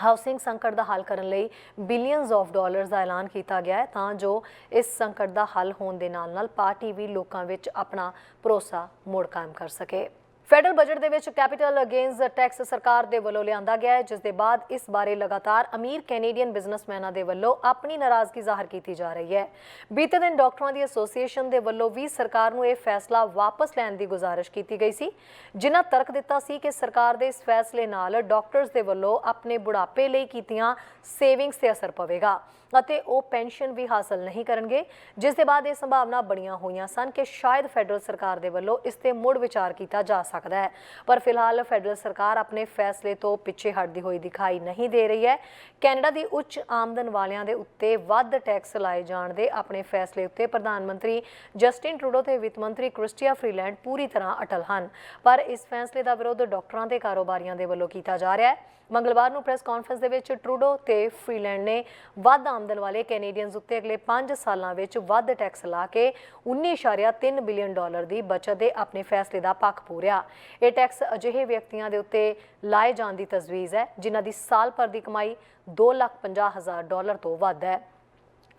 ਹਾਊਸਿੰਗ ਸੰਕਟ ਦਾ ਹੱਲ ਕਰਨ ਲਈ ਬਿਲੀਅਨਸ ਆਫ ਡਾਲਰਸ ਦਾ ਐਲਾਨ ਕੀਤਾ ਗਿਆ ਹੈ, ਤਾਂ ਜੋ ਇਸ ਸੰਕਟ ਦਾ ਹੱਲ ਹੋਣ ਦੇ ਨਾਲ-ਨਾਲ ਪਾਰਟੀ ਵੀ ਲੋਕਾਂ ਵਿੱਚ ਆਪਣਾ ਭਰੋਸਾ ਮੁੜ ਕਾਇਮ ਕਰ ਸਕੇ। ਫੈਡਰਲ ਬਜਟ ਦੇ ਵਿੱਚ ਕੈਪੀਟਲ ਅਗੇਨਸ ਟੈਕਸ ਸਰਕਾਰ ਦੇ ਵੱਲੋਂ ਲਿਆਂਦਾ ਗਿਆ ਹੈ, ਜਿਸ ਦੇ ਬਾਅਦ ਇਸ ਬਾਰੇ ਲਗਾਤਾਰ ਅਮੀਰ ਕੈਨੇਡੀਅਨ ਬਿਜ਼ਨਸਮੈਨਾਂ ਦੇ ਵੱਲੋਂ ਆਪਣੀ ਨਾਰਾਜ਼ਗੀ ਜ਼ਾਹਰ ਕੀਤੀ ਜਾ ਰਹੀ ਹੈ। ਬੀਤੇ ਦਿਨ ਡਾਕਟਰਾਂ ਦੀ ਐਸੋਸੀਏਸ਼ਨ ਦੇ ਵੱਲੋਂ ਵੀ ਸਰਕਾਰ ਨੂੰ ਇਹ ਫੈਸਲਾ ਵਾਪਸ ਲੈਣ ਦੀ ਗੁਜ਼ਾਰਿਸ਼ ਕੀਤੀ ਗਈ ਸੀ। ਜਿਨ੍ਹਾਂ ਤਰਕ ਦਿੱਤਾ ਸੀ ਕਿ ਸਰਕਾਰ ਦੇ ਇਸ ਫੈਸਲੇ ਨਾਲ ਡਾਕਟਰਸ ਦੇ ਵੱਲੋਂ ਆਪਣੇ ਬੁਢਾਪੇ ਲਈ ਕੀਤੀਆਂ ਸੇਵਿੰਗਸ ਤੇ ਅਸਰ ਪਵੇਗਾ ਅਤੇ ਉਹ ਪੈਨਸ਼ਨ ਵੀ ਹਾਸਲ ਨਹੀਂ ਕਰਨਗੇ, ਜਿਸ ਦੇ ਬਾਅਦ ਇਹ ਸੰਭਾਵਨਾ ਬਣੀਆਂ ਹੋਈਆਂ ਸਨ ਕਿ ਸ਼ਾਇਦ ਫੈਡਰਲ ਸਰਕਾਰ ਦੇ ਵੱਲੋਂ ਇਸ ਤੇ ਮੁੜ ਵਿਚਾਰ ਕੀਤਾ ਜਾ ਸਕਦਾ ਸਕਦਾ ਹੈ। ਪਰ ਫਿਲਹਾਲ ਫੈਡਰਲ ਸਰਕਾਰ ਆਪਣੇ ਫੈਸਲੇ ਤੋਂ ਪਿੱਛੇ ਹਟਦੀ ਹੋਈ ਦਿਖਾਈ ਨਹੀਂ ਦੇ ਰਹੀ ਹੈ। ਕੈਨੇਡਾ ਦੀ ਉੱਚ ਆਮਦਨ ਵਾਲਿਆਂ ਦੇ ਉੱਤੇ ਵੱਧ ਟੈਕਸ ਲਾਏ ਜਾਣ ਦੇ ਆਪਣੇ ਫੈਸਲੇ ਉੱਤੇ ਪ੍ਰਧਾਨ ਮੰਤਰੀ ਜਸਟਿਨ ਟਰੂਡੋ ਤੇ ਵਿੱਤ ਮੰਤਰੀ ਕ੍ਰਿਸਟੀਆ ਫਰੀਲੈਂਡ ਪੂਰੀ ਤਰ੍ਹਾਂ ਅਟਲ ਹਨ। ਪਰ ਇਸ ਫੈਸਲੇ ਦਾ ਵਿਰੋਧ ਡਾਕਟਰਾਂ ਤੇ ਕਾਰੋਬਾਰੀਆਂ ਦੇ ਵੱਲੋਂ ਕੀਤਾ ਜਾ ਰਿਹਾ ਹੈ। ਮੰਗਲਵਾਰ ਨੂੰ ਪ੍ਰੈਸ ਕਾਨਫਰੰਸ ਦੇ ਵਿੱਚ ਟਰੂਡੋ ਤੇ ਫਰੀਲੈਂਡ ਨੇ ਵੱਧ ਆਮਦਨ ਵਾਲੇ ਕੈਨੇਡੀਅਨਸ ਉੱਤੇ ਅਗਲੇ 5 ਸਾਲਾਂ ਵਿੱਚ ਵੱਧ ਟੈਕਸ ਲਾ ਕੇ 19.3 ਬਿਲੀਅਨ ਡਾਲਰ ਦੀ ਬਚਤ ਦੇ ਆਪਣੇ ਫੈਸਲੇ ਦਾ ਪੱਖ ਪੂਰਿਆ। ਇਹ ਟੈਕਸ ਅਜਿਹੇ ਵਿਅਕਤੀਆਂ ਦੇ ਉੱਤੇ ਲਾਏ ਜਾਣ ਦੀ ਤਜਵੀਜ਼ ਹੈ ਜਿਨ੍ਹਾਂ ਦੀ ਸਾਲ ਭਰ ਦੀ ਕਮਾਈ 2,50,000 ਡਾਲਰ ਤੋਂ ਵੱਧ ਹੈ।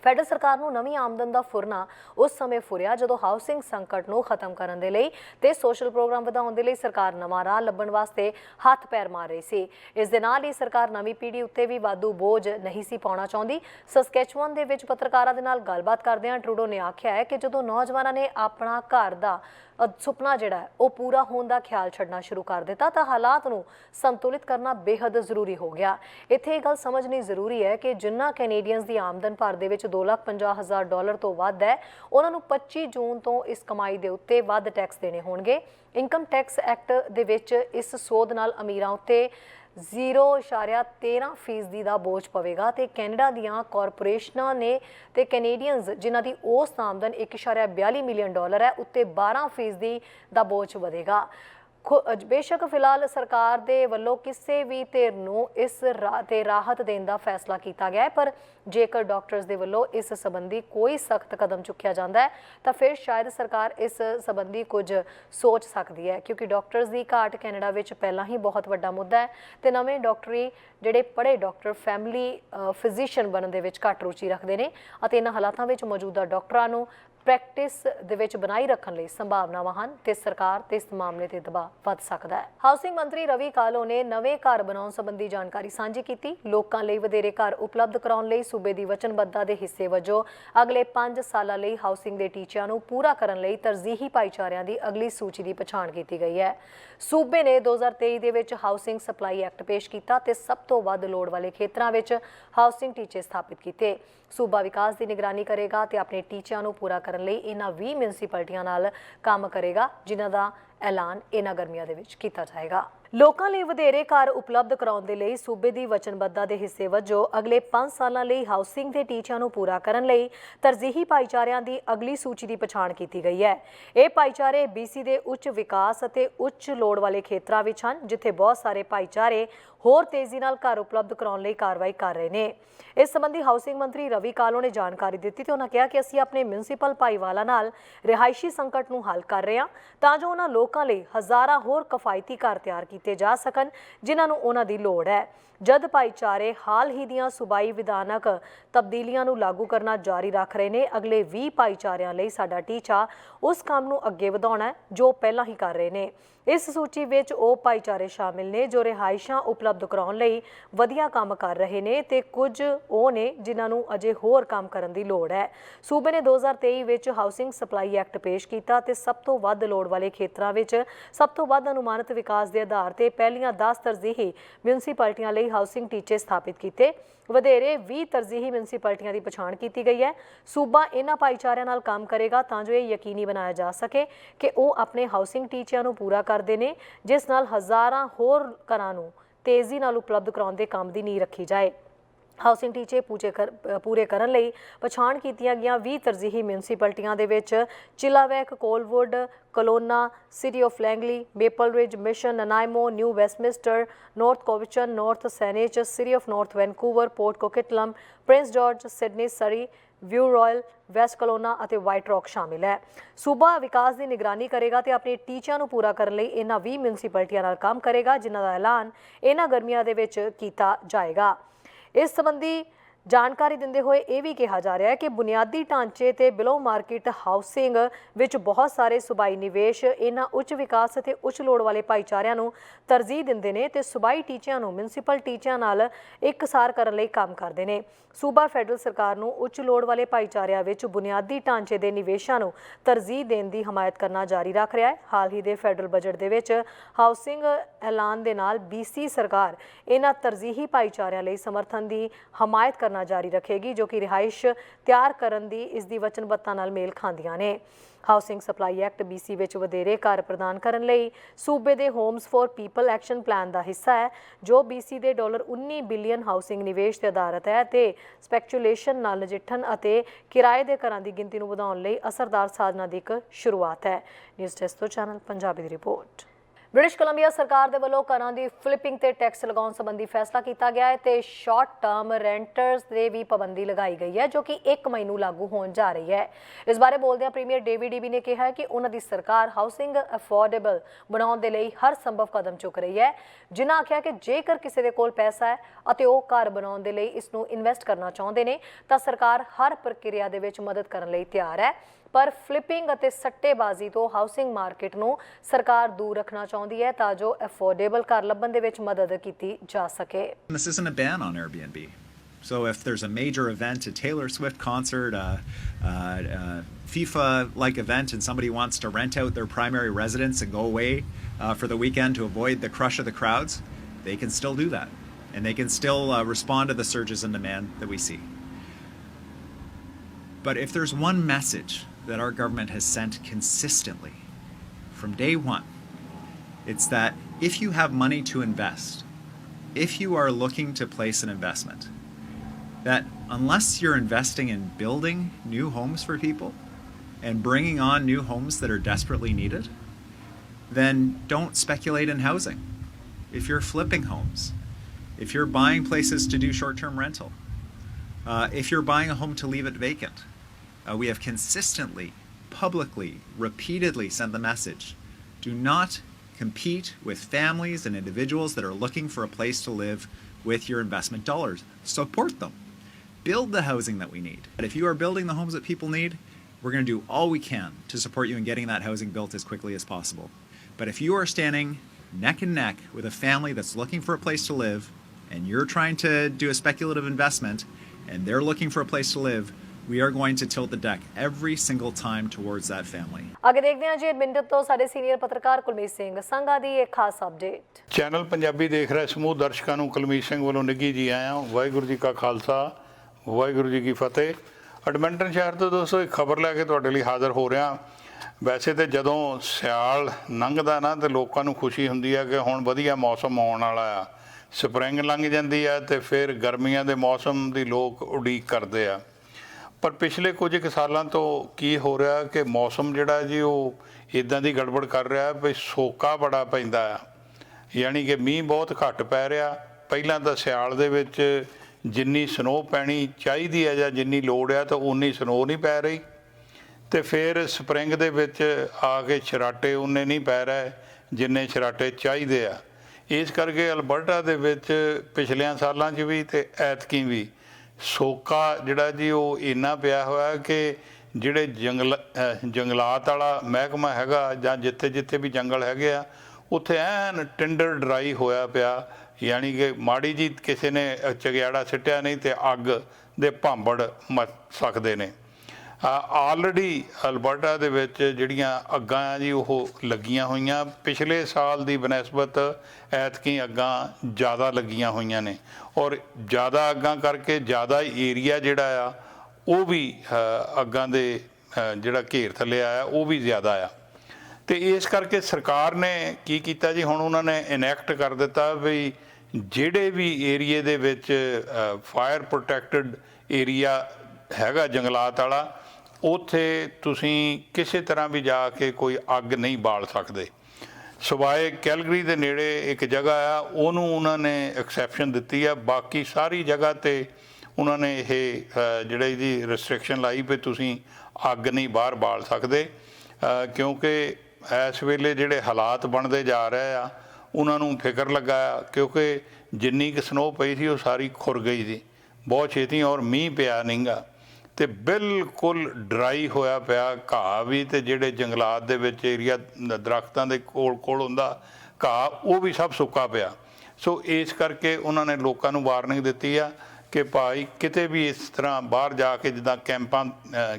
ਫੈਡਰਲ ਸਰਕਾਰ ਨੂੰ ਨਵੀਂ ਆਮਦਨ ਦਾ ਫੁਰਨਾ ਉਸ ਸਮੇਂ ਫੁਰਿਆ ਜਦੋਂ ਹਾਊਸਿੰਗ ਸੰਕਟ ਨੂੰ ਖਤਮ ਕਰਨ ਦੇ ਲਈ ਤੇ ਸੋਸ਼ਲ ਪ੍ਰੋਗਰਾਮ ਵਧਾਉਣ ਦੇ ਲਈ ਸਰਕਾਰ ਨਵਾਂ ਰਾਹ ਲੱਭਣ ਵਾਸਤੇ ਹੱਥ ਪੈਰ ਮਾਰ ਰਹੀ ਸੀ। ਇਸ ਦੇ ਨਾਲ ਹੀ ਸਰਕਾਰ ਨਵੀਂ ਪੀੜ੍ਹੀ ਉੱਤੇ ਵੀ ਵਾਧੂ ਬੋਝ ਨਹੀਂ ਸੀ ਪਾਉਣਾ ਚਾਹੁੰਦੀ। ਸਸਕੈਚੁਅਨ ਦੇ ਵਿੱਚ ਪੱਤਰਕਾਰਾਂ ਦੇ ਨਾਲ ਗੱਲਬਾਤ ਕਰਦਿਆਂ ਟਰੂਡੋ ਨੇ ਆਖਿਆ ਹੈ ਕਿ ਜਦੋਂ ਨੌਜਵਾਨਾਂ ਨੇ ਆਪਣਾ ਘਰ ਦਾ ਸੁਪਨਾ ਜਿਹੜਾ ਉਹ ਪੂਰਾ ਹੋਣ ਦਾ ਖਿਆਲ ਛੱਡਣਾ ਸ਼ੁਰੂ ਕਰ ਦਿੱਤਾ ਤਾਂ ਹਾਲਾਤ ਨੂੰ ਸੰਤੁਲਿਤ ਕਰਨਾ ਬੇहद ਜ਼ਰੂਰੀ ਹੋ ਗਿਆ। ਇੱਥੇ ਇਹ ਗੱਲ ਸਮਝਣੀ ਜ਼ਰੂਰੀ ਹੈ ਕਿ ਜਿੰਨਾ ਕੈਨੇਡੀਅਨਸ ਦੀ ਆਮਦਨ ਭਰ ਦੇ ਵਿੱਚ 2,50,000 ਡਾਲਰ ਤੋਂ ਵੱਧ ਹੈ ਉਹਨਾਂ ਨੂੰ 25 ਜੂਨ ਤੋਂ ਇਸ ਕਮਾਈ ਦੇ ਉੱਤੇ ਵੱਧ ਟੈਕਸ ਦੇਣੇ ਹੋਣਗੇ। ਇਨਕਮ ਟੈਕਸ ਐਕਟ ਦੇ ਵਿੱਚ ਇਸ ਸੋਧ ਨਾਲ ਅਮੀਰਾਂ ਉੱਤੇ 0.13 ਫੀਸਦੀ ਦਾ ਬੋਝ ਪਵੇਗਾ ਤੇ ਕੈਨੇਡਾ ਦੀਆਂ ਕਾਰਪੋਰੇਸ਼ਨਾਂ ਨੇ ਤੇ ਕੈਨੇਡੀਅਨਸ ਜਿਨ੍ਹਾਂ ਦੀ ਔਸਤ ਆਮਦਨ 1.42 ਮਿਲੀਅਨ ਡਾਲਰ ਹੈ, ਉੱਤੇ 12 ਫੀਸਦੀ ਦਾ ਬੋਝ ਵਧੇਗਾ। ਬੇਸ਼ੱਕ ਫਿਲਹਾਲ ਸਰਕਾਰ ਦੇ ਵੱਲੋਂ ਕਿਸੇ ਵੀ ਧਿਰ ਨੂੰ ਇਸ ਰਾਹ ਤੇ ਰਾਹਤ ਦੇਣ ਦਾ ਫੈਸਲਾ ਕੀਤਾ ਗਿਆ ਹੈ, ਪਰ ਜੇਕਰ ਡਾਕਟਰਸ ਦੇ ਵੱਲੋਂ ਇਸ ਸੰਬੰਧੀ ਕੋਈ ਸਖਤ ਕਦਮ ਚੁੱਕਿਆ ਜਾਂਦਾ ਹੈ, ਤਾਂ ਫਿਰ ਸ਼ਾਇਦ ਸਰਕਾਰ ਇਸ ਸੰਬੰਧੀ ਕੁਝ ਸੋਚ ਸਕਦੀ ਹੈ, ਕਿਉਂਕਿ ਡਾਕਟਰਸ ਦੀ ਘਾਟ ਕੈਨੇਡਾ ਵਿੱਚ ਪਹਿਲਾਂ ਹੀ ਬਹੁਤ ਵੱਡਾ ਮੁੱਦਾ ਹੈ ਤੇ ਨਵੇਂ ਡਾਕਟਰੀ ਜਿਹੜੇ ਪੜ੍ਹੇ ਡਾਕਟਰ ਫੈਮਿਲੀ ਫਿਜ਼ੀਸ਼ੀਅਨ ਬਣਨ ਦੇ ਵਿੱਚ ਘੱਟ ਰੁਚੀ ਰੱਖਦੇ ਨੇ ਅਤੇ ਇਹਨਾਂ ਹਾਲਾਤਾਂ ਵਿੱਚ ਮੌਜੂਦਾ ਡਾਕਟਰਾਂ ਨੂੰ ਪ੍ਰੈਕਟਿਸ ਦੇ ਵਿੱਚ ਬਣਾਈ ਰੱਖਣ ਲਈ ਸੰਭਾਵਨਾਵਾਂ ਹਨ ਤੇ ਸਰਕਾਰ ਤੇ ਇਸ ਮਾਮਲੇ ਤੇ ਦਬਾਅ ਵੱਧ ਸਕਦਾ ਹੈ। ਹਾਊਸਿੰਗ ਮੰਤਰੀ ਰਵੀ ਕਾਲੋ ਨੇ ਨਵੇਂ ਘਰ ਬਣਾਉਣ ਸੰਬੰਧੀ ਜਾਣਕਾਰੀ ਸਾਂਝੀ ਕੀਤੀ। ਲੋਕਾਂ ਲਈ ਵਧੇਰੇ ਘਰ ਉਪਲਬਧ ਕਰਾਉਣ ਲਈ ਸੂਬੇ ਦੀ ਵਚਨਬੱਧਤਾ ਦੇ ਹਿੱਸੇ ਵਜੋਂ ਅਗਲੇ 5 ਸਾਲਾਂ ਲਈ ਹਾਊਸਿੰਗ ਦੇ ਟੀਚਿਆਂ ਨੂੰ ਪੂਰਾ ਕਰਨ ਲਈ ਤਰਜੀਹੀ ਭਾਈਚਾਰਿਆਂ ਦੀ ਅਗਲੀ ਸੂਚੀ ਦੀ ਪਛਾਣ ਕੀਤੀ ਗਈ ਹੈ। ਸੂਬੇ ਨੇ 2023 ਦੇ ਵਿੱਚ ਹਾਊਸਿੰਗ ਸਪਲਾਈ ਐਕਟ ਪੇਸ਼ ਕੀਤਾ ਤੇ ਸਭ ਤੋਂ ਵੱਧ ਲੋੜ ਵਾਲੇ ਖੇਤਰਾਂ ਵਿੱਚ ਹਾਊਸਿੰਗ ਟੀਚੇ ਸਥਾਪਿਤ ਕੀਤੇ। ਸੂਬਾ ਵਿਕਾਸ ਦੀ ਨਿਗਰਾਨੀ ਕਰੇਗਾ ਤੇ ਆਪਣੇ ਟੀਚਿਆਂ ਨੂੰ ਪੂਰਾ ਕਰਨ ਲਈ ਇਹਨਾਂ 20 ਮਿਊਨਿਸਪੈਲਿਟੀਆਂ ਨਾਲ ਕੰਮ ਕਰੇਗਾ, ਜਿਨ੍ਹਾਂ ਦਾ ਐਲਾਨ ਇਹਨਾਂ ਗਰਮੀਆਂ ਦੇ ਵਿੱਚ ਕੀਤਾ ਜਾਏਗਾ। ਲੋਕਾਂ ਲਈ ਵਧੇਰੇ ਘਰ ਉਪਲਬਧ ਕਰਾਉਣ ਦੇ ਲਈ ਸੂਬੇ ਦੀ ਵਚਨਬੱਧਤਾ ਦੇ ਹਿੱਸੇ ਵਜੋਂ ਅਗਲੇ 5 ਸਾਲਾਂ ਲਈ ਹਾਊਸਿੰਗ ਦੇ ਟੀਚਿਆਂ ਨੂੰ ਪੂਰਾ ਕਰਨ ਲਈ ਤਰਜੀਹੀ ਭਾਈਚਾਰਿਆਂ ਦੀ ਅਗਲੀ ਸੂਚੀ ਦੀ ਪਛਾਣ ਕੀਤੀ ਗਈ ਹੈ। ਇਹ ਭਾਈਚਾਰੇ BC ਦੇ ਉੱਚ ਵਿਕਾਸ ਅਤੇ ਉੱਚ ਲੋੜ ਵਾਲੇ ਖੇਤਰਾਂ ਵਿੱਚ ਹਨ, ਜਿੱਥੇ ਬਹੁਤ ਸਾਰੇ ਭਾਈਚਾਰੇ ਹੋਰ ਤੇਜ਼ੀ ਨਾਲ ਘਰ ਉਪਲਬਧ ਕਰਾਉਣ ਲਈ ਕਾਰਵਾਈ ਕਰ ਰਹੇ ਨੇ। ਇਸ ਸੰਬੰਧੀ ਹਾਊਸਿੰਗ ਮੰਤਰੀ ਰਵੀ ਕਾਲੋ ਨੇ ਜਾਣਕਾਰੀ ਦਿੱਤੀ ਤੇ ਉਹਨਾਂ ਕਿਹਾ ਕਿ ਅਸੀਂ ਆਪਣੇ ਮਿਊਨਿਸਪਲ ਭਾਈਵਾਲਾਂ ਨਾਲ ਰਿਹਾਇਸ਼ੀ ਸੰਕਟ ਨੂੰ ਹੱਲ ਕਰ ਰਹੇ ਹਾਂ ਤਾਂ ਜੋ ਉਹਨਾਂ ਲੋਕਾਂ ਲਈ ਹਜ਼ਾਰਾਂ ਹੋਰ ਕਿਫਾਇਤੀ ਘਰ ਤਿਆਰ ਕੀਤੇ ਜਾ ਸਕਣ, ਜਿਨ੍ਹਾਂ ਨੂੰ ਉਹਨਾਂ ਦੀ ਲੋੜ ਹੈ। ਜਦ ਭਾਈਚਾਰੇ ਹਾਲ ਹੀ ਦੀਆਂ ਸੂਬਾਈ ਵਿਧਾਨਕ ਤਬਦੀਲੀਆਂ ਨੂੰ ਲਾਗੂ ਕਰਨਾ ਜਾਰੀ ਰੱਖ ਰਹੇ ਨੇ, ਅਗਲੇ 20 ਭਾਈਚਾਰਿਆਂ ਲਈ ਸਾਡਾ ਟੀਚਾ ਉਸ ਕੰਮ ਨੂੰ ਅੱਗੇ ਵਧਾਉਣਾ ਹੈ ਜੋ ਪਹਿਲਾਂ ਹੀ ਕਰ ਰਹੇ ਨੇ। ਇਸ ਸੂਚੀ ਵਿੱਚ ਉਹ ਭਾਈਚਾਰੇ ਸ਼ਾਮਿਲ ਨੇ ਜੋ ਰਿਹਾਇਸ਼ਾਂ ਉਪਲਬਧ ਉਪਲਬਧ ਕਰਾਉਣ ਲਈ ਵਧੀਆ ਕੰਮ ਕਰ ਰਹੇ ਨੇ ਤੇ ਕੁਝ ਉਹ ਨੇ ਜਿਨ੍ਹਾਂ ਨੂੰ ਅਜੇ ਹੋਰ ਕੰਮ ਕਰਨ ਦੀ ਲੋੜ ਹੈ। ਸੂਬੇ ਨੇ 2023 ਵਿੱਚ ਹਾਊਸਿੰਗ ਸਪਲਾਈ ਐਕਟ ਪੇਸ਼ ਕੀਤਾ ਤੇ ਸਭ ਤੋਂ ਵੱਧ ਲੋੜ ਵਾਲੇ ਖੇਤਰਾਂ ਵਿੱਚ ਸਭ ਤੋਂ ਵੱਧ ਅਨੁਮਾਨਿਤ ਵਿਕਾਸ ਦੇ ਆਧਾਰ ਤੇ ਪਹਿਲੀਆਂ 10 ਤਰਜੀਹੀ ਮਿਊਨਿਸਪੈਲਿਟੀਆਂ ਲਈ ਹਾਊਸਿੰਗ ਟੀਚੇ ਸਥਾਪਿਤ ਕੀਤੇ। ਵਧੇਰੇ 20 ਤਰਜੀਹੀ ਮਿਊਨਿਸਪੈਲਿਟੀਆਂ ਦੀ ਪਛਾਣ ਕੀਤੀ ਗਈ ਹੈ। ਸੂਬਾ ਇਹਨਾਂ ਭਾਈਚਾਰਿਆਂ ਨਾਲ ਕੰਮ ਕਰੇਗਾ ਤਾਂ ਜੋ ਇਹ ਯਕੀਨੀ ਬਣਾਇਆ ਜਾ ਸਕੇ ਕਿ ਉਹ ਆਪਣੇ ਹਾਊਸਿੰਗ ਟੀਚਿਆਂ ਨੂੰ ਪੂਰਾ ਕਰਦੇ ਨੇ, ਜਿਸ ਨਾਲ ਹਜ਼ਾਰਾਂ ਹੋਰ ਘਰਾਂ ਨੂੰ ਤੇਜ਼ੀ ਨਾਲ ਉਪਲਬਧ ਕਰਾਉਣ ਦੇ ਕੰਮ ਦੀ ਨੀਂਹ ਰੱਖੀ ਜਾਏ। ਹਾਊਸਿੰਗ ਟੀਚੇ ਪੂਜੇ ਕਰ- ਪੂਰੇ ਕਰਨ ਲਈ ਪਛਾਣ ਕੀਤੀਆਂ ਗਈਆਂ 20 ਤਰਜੀਹੀ ਮਿਊਨਿਸਪੈਲਿਟੀਆਂ ਦੇ ਵਿੱਚ Chilliwack, Colwood, Kelowna, city of Langley, Maple Ridge Mission Nanaimo New Westminster, North Cowichan, North Saanich, city of North Vancouver, Port Coquitlam, Prince George, Sidney Surrey View Royal West Kelowna ਅਤੇ ਵਾਈਟ ਰੌਕ ਸ਼ਾਮਿਲ ਹੈ। ਸੂਬਾ ਵਿਕਾਸ ਦੀ ਨਿਗਰਾਨੀ ਕਰੇਗਾ ਤੇ ਆਪਣੇ ਟੀਚਿਆਂ ਨੂੰ ਪੂਰਾ ਕਰਨ ਲਈ ਇਹਨਾਂ 20 ਮਿਊਨਿਸਪੈਲਿਟੀਆਂ ਨਾਲ ਕੰਮ ਕਰੇਗਾ, ਜਿਨ੍ਹਾਂ ਦਾ ਐਲਾਨ ਇਹਨਾਂ ਗਰਮੀਆਂ ਦੇ ਵਿੱਚ ਕੀਤਾ ਜਾਏਗਾ। ਇਸ ਸੰਬੰਧੀ ਜਾਣਕਾਰੀ ਦਿੰਦੇ ਹੋਏ ਇਹ ਵੀ ਕਿਹਾ ਜਾ ਰਿਹਾ ਹੈ ਕਿ ਬੁਨਿਆਦੀ ਢਾਂਚੇ ਤੇ ਬਿਲੋ ਮਾਰਕੀਟ ਹਾਊਸਿੰਗ ਵਿੱਚ ਬਹੁਤ ਸਾਰੇ ਸੁਬਾਈ ਨਿਵੇਸ਼ ਇਹਨਾਂ ਉੱਚ ਵਿਕਾਸ ਅਤੇ ਉੱਚ ਲੋੜ ਵਾਲੇ ਭਾਈਚਾਰਿਆਂ ਨੂੰ ਤਰਜੀਹ ਦਿੰਦੇ ਨੇ ਤੇ ਸੁਬਾਈ ਟੀਚਿਆਂ ਨੂੰ ਮਿਊਨਿਸਪਲ ਟੀਚਿਆਂ ਨਾਲ ਇਕਸਾਰ ਕਰਨ ਲਈ ਕੰਮ ਕਰਦੇ ਨੇ। ਸੂਬਾ ਫੈਡਰਲ ਸਰਕਾਰ ਨੂੰ ਉੱਚ ਲੋੜ ਵਾਲੇ ਭਾਈਚਾਰਿਆਂ ਵਿੱਚ ਬੁਨਿਆਦੀ ਢਾਂਚੇ ਦੇ ਨਿਵੇਸ਼ਾਂ ਨੂੰ ਤਰਜੀਹ ਦੇਣ ਦੀ ਹਮਾਇਤ ਕਰਨਾ ਜਾਰੀ ਰੱਖ ਰਿਹਾ ਹੈ। ਹਾਲ ਹੀ ਦੇ ਫੈਡਰਲ ਬਜਟ ਦੇ ਵਿੱਚ ਹਾਊਸਿੰਗ ਐਲਾਨ ਦੇ ਨਾਲ BC ਸਰਕਾਰ ਇਹਨਾਂ ਤਰਜੀਹੀ ਭਾਈਚਾਰਿਆਂ ਲਈ ਸਮਰਥਨ ਦੀ ਹਮਾਇਤ ਕਰਨਾ ਜਾਰੀ ਰੱਖੇਗੀ, ਜੋ ਕਿ ਰਿਹਾਇਸ਼ ਤਿਆਰ ਕਰਨ ਦੀ ਇਸ ਦੀ ਵਚਨਬੱਧਤਾ ਨਾਲ ਮੇਲ ਖਾਂਦੀਆਂ ਨੇ। ਹਾਊਸਿੰਗ ਸਪਲਾਈ ਐਕਟ BC ਵਿੱਚ ਵਧੇਰੇ ਘਰ ਪ੍ਰਦਾਨ ਕਰਨ ਲਈ ਸੂਬੇ ਦੇ homes for people action plan ਦਾ ਹਿੱਸਾ ਹੈ, ਜੋ BC ਦੇ ਡਾਲਰ 19 ਬਿਲੀਅਨ ਹਾਊਸਿੰਗ ਨਿਵੇਸ਼ ਤੇ ਆਧਾਰਿਤ ਹੈ ਤੇ ਸਪੈਕੂਲੇਸ਼ਨ ਨਾਲ ਨਜਿੱਠਣ ਅਤੇ ਕਿਰਾਏ ਦੇ ਘਰਾਂ ਦੀ ਗਿਣਤੀ ਨੂੰ ਵਧਾਉਣ ਲਈ ਅਸਰਦਾਰ ਸਾਧਨਾਂ ਦੀ ਇੱਕ ਸ਼ੁਰੂਆਤ ਹੈ। ਨਿਊਜ਼ ਡੈਸਕ ਤੋਂ ਚੈਨਲ ਪੰਜਾਬੀ ਦੀ ਰਿਪੋਰਟ। ਬ੍ਰਿਟਿਸ਼ ਕੋਲੰਬੀਆ ਸਰਕਾਰ ਦੇ ਵੱਲੋਂ ਘਰਾਂ ਦੀ ਫਲਿੱਪਿੰਗ ਤੇ ਟੈਕਸ ਲਗਾਉਣ ਸੰਬੰਧੀ ਫੈਸਲਾ ਕੀਤਾ ਗਿਆ ਹੈ ਤੇ ਸ਼ਾਰਟ ਟਰਮ ਰੈਂਟਰਸ ਦੇ ਵੀ ਪਾਬੰਦੀ ਲਗਾਈ ਗਈ ਹੈ, ਜੋ ਕਿ 1 ਮਈ ਨੂੰ ਲਾਗੂ ਹੋਣ ਜਾ ਰਹੀ ਹੈ। ਇਸ ਬਾਰੇ ਬੋਲਦਿਆਂ ਪ੍ਰੀਮੀਅਰ ਡੇਵਿਡ ਈਬੀ ਨੇ ਕਿਹਾ ਕਿ ਉਹਨਾਂ ਦੀ ਸਰਕਾਰ ਹਾਊਸਿੰਗ ਅਫੋਰਡੇਬਲ ਬਣਾਉਣ ਦੇ ਲਈ ਹਰ ਸੰਭਵ ਕਦਮ ਚੁੱਕ ਰਹੀ ਹੈ, ਜਿਨ੍ਹਾਂ ਆਖਿਆ ਕਿ ਜੇਕਰ ਕਿਸੇ ਦੇ ਕੋਲ ਪੈਸਾ ਹੈ ਅਤੇ ਉਹ ਘਰ ਬਣਾਉਣ ਦੇ ਲਈ ਇਸ ਨੂੰ ਇਨਵੈਸਟ ਕਰਨਾ ਚਾਹੁੰਦੇ ਨੇ, ਤਾਂ ਸਰਕਾਰ ਹਰ ਪ੍ਰਕਿਰਿਆ ਦੇ ਵਿੱਚ ਮਦਦ ਕਰਨ ਲਈ ਤਿਆਰ ਹੈ। ਪਰ ਫਲਿੱਪਿੰਗ ਅਤੇ ਸੱਟੇਬਾਜ਼ੀ ਤੋਂ ਹਾਊਸਿੰਗ ਮਾਰਕੀਟ ਨੂੰ ਸਰਕਾਰ ਦੂਰ ਰੱਖਣਾ ਚਾਹੁੰਦੀ ਹੈ ਤਾਂ ਜੋ ਅਫੋਰਡੇਬਲ ਘਰ ਲੱਭਣ ਦੇ ਵਿੱਚ ਮਦਦ ਕੀਤੀ ਜਾ ਸਕੇ This isn't a ban on Airbnb. So if there's a major event, a Taylor Swift concert, a, a, a FIFA-like event, and somebody wants to rent out their primary residence and go away uh, for the weekend to avoid the crush of the crowds, they can still do that, and they can still uh, respond to the surges in demand that we see. But if there's one message that our government has sent consistently from day one, it's that if you have money to invest, if you are looking to place an investment, that unless you're investing in building new homes for people and bringing on new homes that are desperately needed, then don't speculate in housing. If you're flipping homes, if you're buying places to do short term rental, uh, if you're buying a home to leave it vacant, uh, we have consistently, publicly, repeatedly sent the message do not compete with families and individuals that are looking for a place to live with your investment dollars. Support them. Build the housing that we need. But if you are building the homes that people need, we're going to do all we can to support you in getting that housing built as quickly as possible. But if you are standing neck and neck with a family that's looking for a place to live and you're trying to do a speculative investment and they're looking for a place to live, we are going to tilt the deck every single time towards that family. ਅੱਗੇ ਦੇਖਦੇ ਹਾਂ ਜੀ Edmonton ਤੋਂ ਸਾਡੇ senior ਪੱਤਰਕਾਰ ਕੁਲਮੀਤ ਸਿੰਘ ਸੰਘਾ ਦੀ ਇੱਕ ਖਾਸ update channel Punjabi ਦੇਖ ਰਹੇ ਸਮੂਹ ਦਰਸ਼ਕਾਂ ਨੂੰ ਕੁਲਮੀਤ ਸਿੰਘ ਵੱਲੋਂ ਨਿੱਘੀ ਜੀ ਆਇਆਂ ਵਾਹਿਗੁਰੂ ਜੀ ਕਾ ਖਾਲਸਾ ਵਾਹਿਗੁਰੂ ਜੀ ਕੀ ਫਤਿਹ ਐਡਮਿੰਟਨ ਸ਼ਹਿਰ ਤੋਂ ਦੋਸਤੋ ਇੱਕ ਖਬਰ ਲੈ ਕੇ ਤੁਹਾਡੇ ਲਈ ਹਾਜ਼ਰ ਹੋ ਰਿਹਾ ਵੈਸੇ ਤੇ ਜਦੋਂ ਸਿਆਲ ਲੰਘਦਾ ਨਾ ਤੇ ਲੋਕਾਂ ਨੂੰ ਖੁਸ਼ੀ ਹੁੰਦੀ ਹੈ ਕਿ ਹੁਣ ਵਧੀਆ ਮੌਸਮ ਆਉਣ ਵਾਲਾ ਆ ਸਪਰਿੰਗ ਲੰਘ ਜਾਂਦੀ ਆ ਤੇ ਫਿਰ ਗਰਮੀਆਂ ਦੇ ਮੌਸਮ ਦੀ ਲੋਕ ਉਡੀਕ ਕਰਦੇ ਆ ਪਰ ਪਿਛਲੇ ਕੁਝ ਕੁ ਸਾਲਾਂ ਤੋਂ ਕੀ ਹੋ ਰਿਹਾ ਕਿ ਮੌਸਮ ਜਿਹੜਾ ਜੀ, ਉਹ ਇਦਾਂ ਦੀ ਗੜਬੜ ਕਰ ਰਿਹਾ ਵੀ ਸੋਕਾ ਬੜਾ ਪੈਂਦਾ ਆ। ਯਾਨੀ ਕਿ ਮੀਂਹ ਬਹੁਤ ਘੱਟ ਪੈ ਰਿਹਾ। ਪਹਿਲਾਂ ਤਾਂ ਸਿਆਲ ਦੇ ਵਿੱਚ ਜਿੰਨੀ ਸਨੋ ਪੈਣੀ ਚਾਹੀਦੀ ਹੈ ਜਾਂ ਜਿੰਨੀ ਲੋੜ ਹੈ ਤਾਂ ਉਨੀ ਸਨੋ ਨਹੀਂ ਪੈ ਰਹੀ। ਤੇ ਫਿਰ ਸਪਰਿੰਗ ਦੇ ਵਿੱਚ ਆ ਕੇ ਛਰਾਟੇ ਉਨੇ ਨਹੀਂ ਪੈ ਰਹੇ ਜਿੰਨੇ ਛਰਾਟੇ ਚਾਹੀਦੇ ਆ। ਇਸ ਕਰਕੇ ਅਲਬਰਟਾ ਦੇ ਵਿੱਚ ਪਿਛਲਿਆਂ ਸਾਲਾਂ 'ਚ ਵੀ ਤੇ ਐਤਕੀ ਵੀ ਸੋਕਾ ਜਿਹੜਾ ਜੀ ਉਹ ਇੰਨਾ ਪਿਆ ਹੋਇਆ ਕਿ ਜਿਹੜੇ ਜੰਗਲ ਜੰਗਲਾਤ ਵਾਲਾ ਮਹਿਕਮਾ ਹੈਗਾ ਜਾਂ ਜਿੱਥੇ ਜਿੱਥੇ ਵੀ ਜੰਗਲ ਹੈਗੇ ਆ, ਉੱਥੇ ਐਨ ਟਿੰਡਰ ਡਰਾਈ ਹੋਇਆ ਪਿਆ, ਯਾਨੀ ਕਿ ਮਾੜੀ ਜੀ ਕਿਸੇ ਨੇ ਚਗਿਆੜਾ ਸਿੱਟਿਆ ਨਹੀਂ ਤੇ ਅੱਗ ਦੇ ਭਾਂਬੜ ਮਚ ਸਕਦੇ ਨੇ। ਆਲਰੇਡੀ ਅਲਬਰਟਾ ਦੇ ਵਿੱਚ ਜਿਹੜੀਆਂ ਅੱਗਾਂ ਆ ਜੀ, ਉਹ ਲੱਗੀਆਂ ਹੋਈਆਂ। ਪਿਛਲੇ ਸਾਲ ਦੀ ਬਨਸਬਤ ਐਤਕੀ ਅੱਗਾਂ ਜ਼ਿਆਦਾ ਲੱਗੀਆਂ ਹੋਈਆਂ ਨੇ। ਔਰ ਜ਼ਿਆਦਾ ਅੱਗਾਂ ਕਰਕੇ ਜ਼ਿਆਦਾ ਏਰੀਆ ਜਿਹੜਾ ਆ, ਉਹ ਵੀ ਅੱਗਾਂ ਦੇ ਜਿਹੜਾ ਘੇਰ ਥੱਲੇ ਆਇਆ, ਉਹ ਵੀ ਜ਼ਿਆਦਾ ਆ। ਤੇ ਇਸ ਕਰਕੇ ਸਰਕਾਰ ਨੇ ਕੀ ਕੀਤਾ ਜੀ, ਹੁਣ ਉਹਨਾਂ ਨੇ ਇਨੈਕਟ ਕਰ ਦਿੱਤਾ ਵੀ ਜਿਹੜੇ ਵੀ ਏਰੀਏ ਦੇ ਵਿੱਚ ਫਾਇਰ ਪ੍ਰੋਟੈਕਟਡ ਏਰੀਆ ਹੈਗਾ ਜੰਗਲਾਤ ਵਾਲਾ ਉੱਥੇ ਤੁਸੀਂ ਕਿਸੇ ਤਰ੍ਹਾਂ ਵੀ ਜਾ ਕੇ ਕੋਈ ਅੱਗ ਨਹੀਂ ਬਾਲ ਸਕਦੇ। ਸਵਾਏ ਕੈਲਗਰੀ ਦੇ ਨੇੜੇ ਇੱਕ ਜਗ੍ਹਾ ਆ ਉਹਨੂੰ ਉਹਨਾਂ ਨੇ ਐਕਸੈਪਸ਼ਨ ਦਿੱਤੀ ਆ। ਬਾਕੀ ਸਾਰੀ ਜਗ੍ਹਾ ਤੇ ਉਹਨਾਂ ਨੇ ਇਹ ਅ, ਜਿਹੜੇ ਇਹਦੀ ਰੈਸਟ੍ਰਿਕਸ਼ਨ ਲਾਈ ਵੀ ਤੁਸੀਂ ਅੱਗ ਨਹੀਂ ਬਾਹਰ ਬਾਲ ਸਕਦੇ। ਕਿਉਂਕਿ ਇਸ ਵੇਲੇ ਜਿਹੜੇ ਹਾਲਾਤ ਬਣਦੇ ਜਾ ਰਹੇ ਆ ਉਹਨਾਂ ਨੂੰ ਫਿਕਰ ਲੱਗਾ ਆ, ਕਿਉਂਕਿ ਜਿੰਨੀ ਕਿ ਸਨੋ ਪਈ ਸੀ ਉਹ ਸਾਰੀ ਖੁਰ ਗਈ ਸੀ। ਬਹੁਤ ਛੇਤੀ ਔਰ ਮੀਂਹ ਪਿਆ ਨਹੀਂਗਾ ਤੇ ਬਿਲਕੁਲ ਡਰਾਈ ਹੋਇਆ ਪਿਆ ਘਾਹ ਵੀ ਤੇ ਜਿਹੜੇ ਜੰਗਲਾਤ ਦੇ ਵਿੱਚ ਏਰੀਆ, ਦਰਖਤਾਂ ਦੇ ਕੋਲ ਕੋਲ ਹੁੰਦਾ, ਘਾਹ ਉਹ ਵੀ ਸਭ ਸੁੱਕਾ ਪਿਆ। ਸੋ ਇਸ ਕਰਕੇ ਉਹਨਾਂ ਨੇ ਲੋਕਾਂ ਨੂੰ ਵਾਰਨਿੰਗ ਦਿੱਤੀ ਆ ਕਿ ਭਾਈ ਕਿਤੇ ਵੀ ਇਸ ਤਰ੍ਹਾਂ ਬਾਹਰ ਜਾ ਕੇ ਜਿੱਦਾਂ ਕੈਂਪਾਂ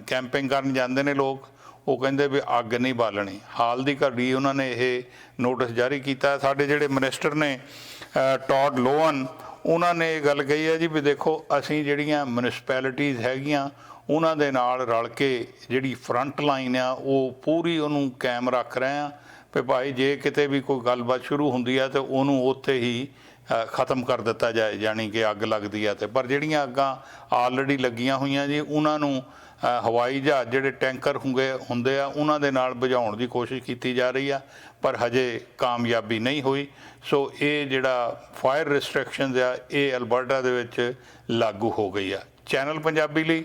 ਕੈਂਪਿੰਗ ਕਰਨ ਜਾਂਦੇ ਨੇ ਲੋਕ, ਉਹ ਕਹਿੰਦੇ ਵੀ ਅੱਗ ਨਹੀਂ ਬਾਲਣੀ। ਹਾਲ ਦੀ ਘੜੀ ਉਹਨਾਂ ਨੇ ਇਹ ਨੋਟਿਸ ਜਾਰੀ ਕੀਤਾ। ਸਾਡੇ ਜਿਹੜੇ ਮਿਨਿਸਟਰ ਨੇ, ਅਹ ਟੌਡ ਲੋਅਨ, ਉਹਨਾਂ ਨੇ ਇਹ ਗੱਲ ਕਹੀ ਹੈ ਜੀ ਵੀ ਦੇਖੋ, ਅਸੀਂ ਜਿਹੜੀਆਂ ਮਿਊਨਿਸਪੈਲਿਟੀਆਂ ਹੈਗੀਆਂ ਉਹਨਾਂ ਦੇ ਨਾਲ ਰਲ ਕੇ ਜਿਹੜੀ ਫਰੰਟ ਲਾਈਨ ਆ, ਉਹ ਪੂਰੀ ਉਹਨੂੰ ਕਾਇਮ ਰੱਖ ਰਹੇ ਆ। ਵੀ ਭਾਈ, ਜੇ ਕਿਤੇ ਵੀ ਕੋਈ ਗੱਲਬਾਤ ਸ਼ੁਰੂ ਹੁੰਦੀ ਆ, ਤੇ ਉਹਨੂੰ ਉੱਥੇ ਹੀ ਖਤਮ ਕਰ ਦਿੱਤਾ ਜਾਏ, ਯਾਨੀ ਕਿ ਅੱਗ ਲੱਗਦੀ ਆ ਤੇ। ਪਰ ਜਿਹੜੀਆਂ ਅੱਗਾਂ ਆਲਰੇਡੀ ਲੱਗੀਆਂ ਹੋਈਆਂ ਜੀ, ਉਹਨਾਂ ਨੂੰ ਹਵਾਈ ਜਹਾਜ਼ ਜਿਹੜੇ ਟੈਂਕਰ ਹੁੰਗੇ, ਹੁੰਦੇ ਆ, ਉਹਨਾਂ ਦੇ ਨਾਲ ਬੁਝਾਉਣ ਦੀ ਕੋਸ਼ਿਸ਼ ਕੀਤੀ ਜਾ ਰਹੀ ਆ, ਪਰ ਹਜੇ ਕਾਮਯਾਬੀ ਨਹੀਂ ਹੋਈ। ਸੋ ਇਹ ਜਿਹੜਾ ਫਾਇਰ ਰੈਸਟ੍ਰਿਕਸ਼ਨਸ ਆ, ਇਹ ਅਲਬਰਟਾ ਦੇ ਵਿੱਚ ਲਾਗੂ ਹੋ ਗਈ ਆ। ਚੈਨਲ ਪੰਜਾਬੀ ਲਈ